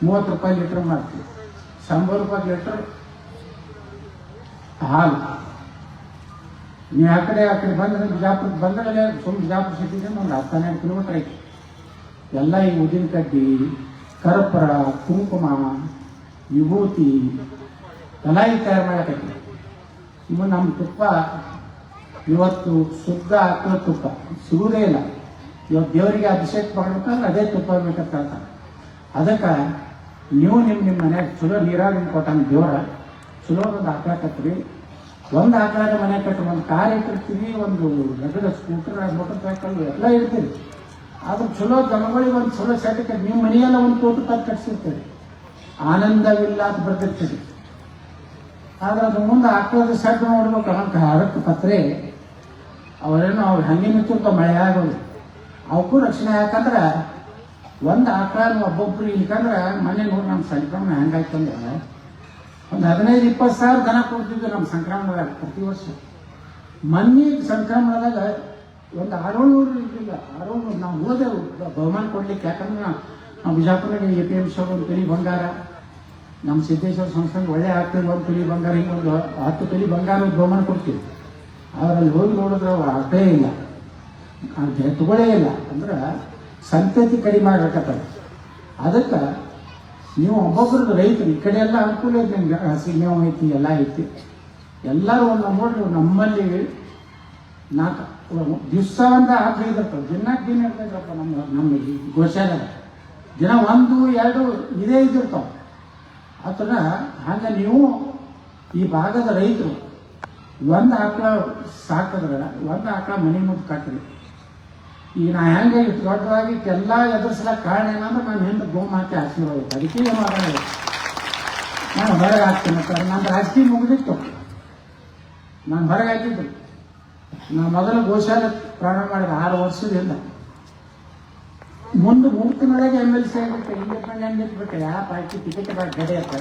ಮೂವತ್ತು ರೂಪಾಯಿ ಲೀಟ್ರ್ ಮಾಡ್ತೀವಿ. ಶಂಬರ್ ರೂಪಾಯಿ ಲೀಟ್ರ್ ಹಾಲು. ನೀವು ಆ ಕಡೆ ಆ ಕಡೆ ಬಂದ್ರೆ ಬಿಜಾಪುರ ಬಂದ್ರೆ ಸುಮ್ಮನೆ ಬಿಜಾಪುರ ಸಿಟಿಗೆ ಒಂದು ಹತ್ತು, ಹನ್ನೆರಡು ಕಿಲೋಮೀಟರ್ ಐತಿ. ಎಲ್ಲ ಈ ಉದ್ದಿನ ಕಡ್ಡಿ, ಕರ್ಪೂರ, ಕುಂಕುಮ, ವಿಭೂತಿ, ಎಲ್ಲ ಈಗ ತಯಾರು ಮಾಡಕತ್ತಿ ಇವು ನಮ್ಮ ತುಪ್ಪ ಇವತ್ತು ಶುದ್ಧ ಆಕಳ ತುಪ್ಪ? ಸಿಗುವುದೇ ಇಲ್ಲ. ಇವತ್ತು ದೇವರಿಗೆ ಅಭಿಷೇಕ ಮಾಡ್ಬೇಕಂದ್ರೆ ಅದೇ ತುಪ್ಪ ಬೇಕಂತ ಅದಕ್ಕೆ ನೀವು ನಿಮ್ಮ ನಿಮ್ಮ ಮನೆ ಚಲೋ ನೀರಾಗಿ ಕೊಟ್ಟಂಗೆ ದೇವರ. ಚಲೋ ಒಂದು ಹಾಕ್ಲಾಕತ್ರಿ ಒಂದು ಆಕಳಾಗ ಮನೆ ಕಟ್ಟಿ ಒಂದು ಕಾರ್ ಇಟ್ಟಿರ್ತೀವಿ ಒಂದು ರಗಡ ಸ್ಕೂಟರ್ ಮೋಟರ್ ಸೈಕಲ್ ಎಲ್ಲ ಇರ್ತೀವಿ ಆದ್ರೆ ಚಲೋ ಜನಗಳಿಗೆ ಒಂದು ಚಲೋ ಸೆಟ್ ನಿಮ್ಮ ಮನೆಯೆಲ್ಲ ಒಂದು ತೋಟ ತಂದು ಕಟ್ಸಿರ್ತೀರಿ. ಆನಂದವಿಲ್ಲ ಅಂತ ಬರ್ತಿರ್ತೀರಿ ಆದ್ರೆ ಅದು ಮುಂದೆ ಆಕಳದ ಸೆಟ್ ನೋಡ್ಬೇಕು ಅಂತ ಅದಕ್ಕೆ ಪತ್ರೆ ಅವರೇನು ಅವ್ರು ಹಂಗೆ ನಿಂತಿರ್ತಾವ ಮಳೆ ಆಗೋದು. ಅವಕ್ಕೂ ರಕ್ಷಣೆ ಯಾಕಂದ್ರೆ ಒಂದು ಆಕಳ ಒಬ್ಬೊಬ್ರು ಇಲ್ಕಂದ್ರೆ ಮನೆ ನೋಡಿ ನಮ್ಮ ಸಂಕ್ರಮಣ ಹೆಂಗಾಯ್ತಂದ್ರೆ ಒಂದು ಹದಿನೈದು, ಇಪ್ಪತ್ತು ಸಾವಿರ ದನ ಕೊಡ್ತಿದ್ವಿ ನಮ್ಮ ಸಂಕ್ರಮಣದಾಗ ಪ್ರತಿ ವರ್ಷ. ಮೊನ್ನೆ ಸಂಕ್ರಮಣದಾಗ ಒಂದು ಆರೋಳ್ನೂರು ಇರಲಿಲ್ಲ ಆರೋಳ್ನೂರು ನಾವು ಹೋದೆವು. ಬಹುಮಾನ ಕೊಡ್ಲಿಕ್ಕೆ ಯಾಕಂದ್ರೆ ನಾವು Bijapur A P M show ಒಂದು ತುಲಿ ಬಂಗಾರ. ನಮ್ಮ ಸಿದ್ದೇಶ್ವರ ಸಂಸ್ಥೆಗೆ ಒಳ್ಳೆ ಆಗ್ತದೆ ಒಂದು ತುಲಿ ಬಂಗಾರ ಹಿಂಗೆ ಒಂದು ಹತ್ತು ತುಲಿ ಬಂಗಾರ ಬಹುಮಾನ ಕೊಡ್ತೀವಿ. ಅವರಲ್ಲಿ ಹೋಗಿ ನೋಡಿದ್ರೆ ಅವ್ರ ಅರ್ಥ ಇಲ್ಲ. ಎತ್ತುಗಳೇ ಇಲ್ಲ. ಅಂದ್ರೆ ಸಂತತಿ ಕಡಿಮೆ ಆಗಕತ್ತದ. ಅದಕ್ಕೆ ನೀವು ಒಬ್ಬೊಬ್ರದ್ದು ರೈತರು, ಈ ಕಡೆ ಎಲ್ಲ ಅನುಕೂಲ ಐತಿ ನಿಮ್ಗೆ ಹಸಿ ಮೇವು ಐತಿ ಎಲ್ಲ ಐತಿ. ಎಲ್ಲರೂ ಒಂದು ನೋಡ್ರಿ, ನಮ್ಮಲ್ಲಿ ನಾಲ್ಕು, ದಿವಸ ಒಂದು ಆಕಳ ಇದಿರ್ತವೆ ದಿನಕ್ಕೆ ದಿನ ಇರ್ತೈತಪ್ಪ ನಮ್ಮ ನಮ್ಮ ಈ ಗೋಶಾಲೆದಾಗ ದಿನ ಒಂದು, ಎರಡು ಇದೇ ಇದ್ದಿರ್ತಾವೆ. ಆ ಹಾಗೆ ಹಂಗೆ ನೀವು ಈ ಭಾಗದ ರೈತರು ಒಂದು ಆಕಳ ಸಾಕಿದ್ರೆ, ಒಂದು ಆಕಳ ಮನೆ ಮುಂದೆ ಕಟ್ರಿ. ಈಗ ನಾ ಹೆಂಗೆ ಇಷ್ಟು ದೊಡ್ಡದಾಗಿ ಎಲ್ಲ ಎದುರಿಸ್ಲಕ್ಕೆ ಕಾರಣ ಏನಂದ್ರೆ ನಾನು ಹಿಂದೆ ಗೋಮಾತೆ ಐತೆ ಅದಕ್ಕೆ ಏನು ನಾನು ಹೊರಗೆ ಹಾಕ್ತೀನಿ ಸರ್ ನನ್ನ ರಾಜಕೀಯ ಮುಗಿದಿತ್ತು. ನಾನು ಹೊರಗೆ ಹಾಕಿದ್ದು. ನಾನು ಮೊದಲು ಗೋಶಾಲೆ ಪ್ರಾರಂಭ ಮಾಡಿದ. ಆರು ವರ್ಷದಿಂದ. ಮುಂದೆ ಮೂರ್ತಿನೊಳಗೆ ಎಂ ಎಲ್ ಸಿ ಆಗಿಬಿಟ್ಟೆ ಇಂಡಿಪೆಂಡೆಂಟ್ ಇದ್ಬಿಟ್ಟೆ ಯಾವ ಪಾರ್ಟಿ ಟಿಕೆಟ್ ಬಾಕಿ ಗಡಿಯತ್ತೆ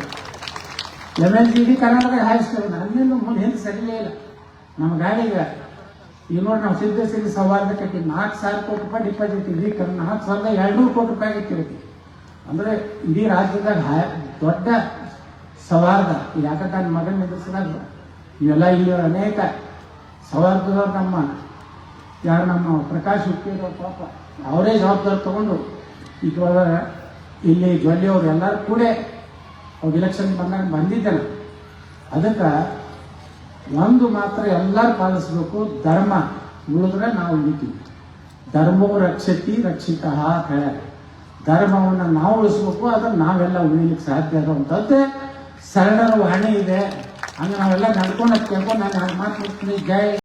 ಎಂ ಎಲ್ ಸಿ ಇಡೀ ಕರ್ನಾಟಕ ಹಾಯಿಸ್ತಾರೆ ಅಲ್ಲಿಂದ ಮುಂದೆ ಹಿಂದೆ ಸರಿಲೇ ಇಲ್ಲ. ನಮ್ಮ ಗಾಡಿಗೆ ಈಗ ನೋಡಿ ನಾವು ಸಿದ್ದೇಶ್ವರಿ ಸವಾರದ ಕಟ್ಟಿ ನಾಲ್ಕು ಸಾವಿರ ಕೋಟಿ ರೂಪಾಯಿ ಡಿಪಾಸಿಟ್ ಇಡೀ ಕರ್ ನಾಲ್ಕು ಸಾವಿರದ ಎರಡ್ನೂರು ಕೋಟಿ ರೂಪಾಯಿ ಆಗಿರ್ತೀವಿ ಅಂದ್ರೆ ಇಡೀ ರಾಜ್ಯದಾಗ ದೊಡ್ಡ ಸವಾರ್ದ ಯಾಕಂದ್ರೆ ನನ್ನ ಮಗನ ನಿಲ್ಲಿಸಿದಾಗ ಇವೆಲ್ಲ ಇಲ್ಲಿ ಅನೇಕ ಸವಾರ್ದವ್ರು ನಮ್ಮ, ಯಾರು ನಮ್ಮ ಪ್ರಕಾಶ್ ಹುಟ್ಟಿರೋ ಪಾಪ, ಅವರೇ ಜವಾಬ್ದಾರಿ ತಗೊಂಡು ಇವಾಗ ಇಲ್ಲಿ ಜೊಲ್ಲೆ ಅವರು ಎಲ್ಲರೂ ಕೂಡ ಅವ್ರು ಇಲೆಕ್ಷನ್ ಬಂದಾಗ ಬಂದಿದ್ದಲ್ಲ. ಅದಕ್ಕೆ ಒಂದು ಮಾತ್ರ ಎಲ್ಲರೂ ಪಾಲಿಸ್ಬೇಕು, ಧರ್ಮ. ಉಳಿದ್ರೆ ನಾವು ಉಳಿತೀವಿ. ಧರ್ಮವು ರಕ್ಷತಿ, ರಕ್ಷಿತ ಹೇಳ ಧರ್ಮವನ್ನು ನಾವು ಉಳಿಸ್ಬೇಕು, ಅದನ್ನು ನಾವೆಲ್ಲ ಉಳಿಲಿಕ್ಕೆ ಸಾಧ್ಯ ಇರುವಂಥದ್ದೇ. ಶರಣರ ವಾಣಿ ಇದೆ. ಹಂಗೆ ನಾವೆಲ್ಲ ನಡ್ಕೊಂಡು ಕೇಳ್ಕೊಂಡು ನಾನು ಮಾತು ಜೈ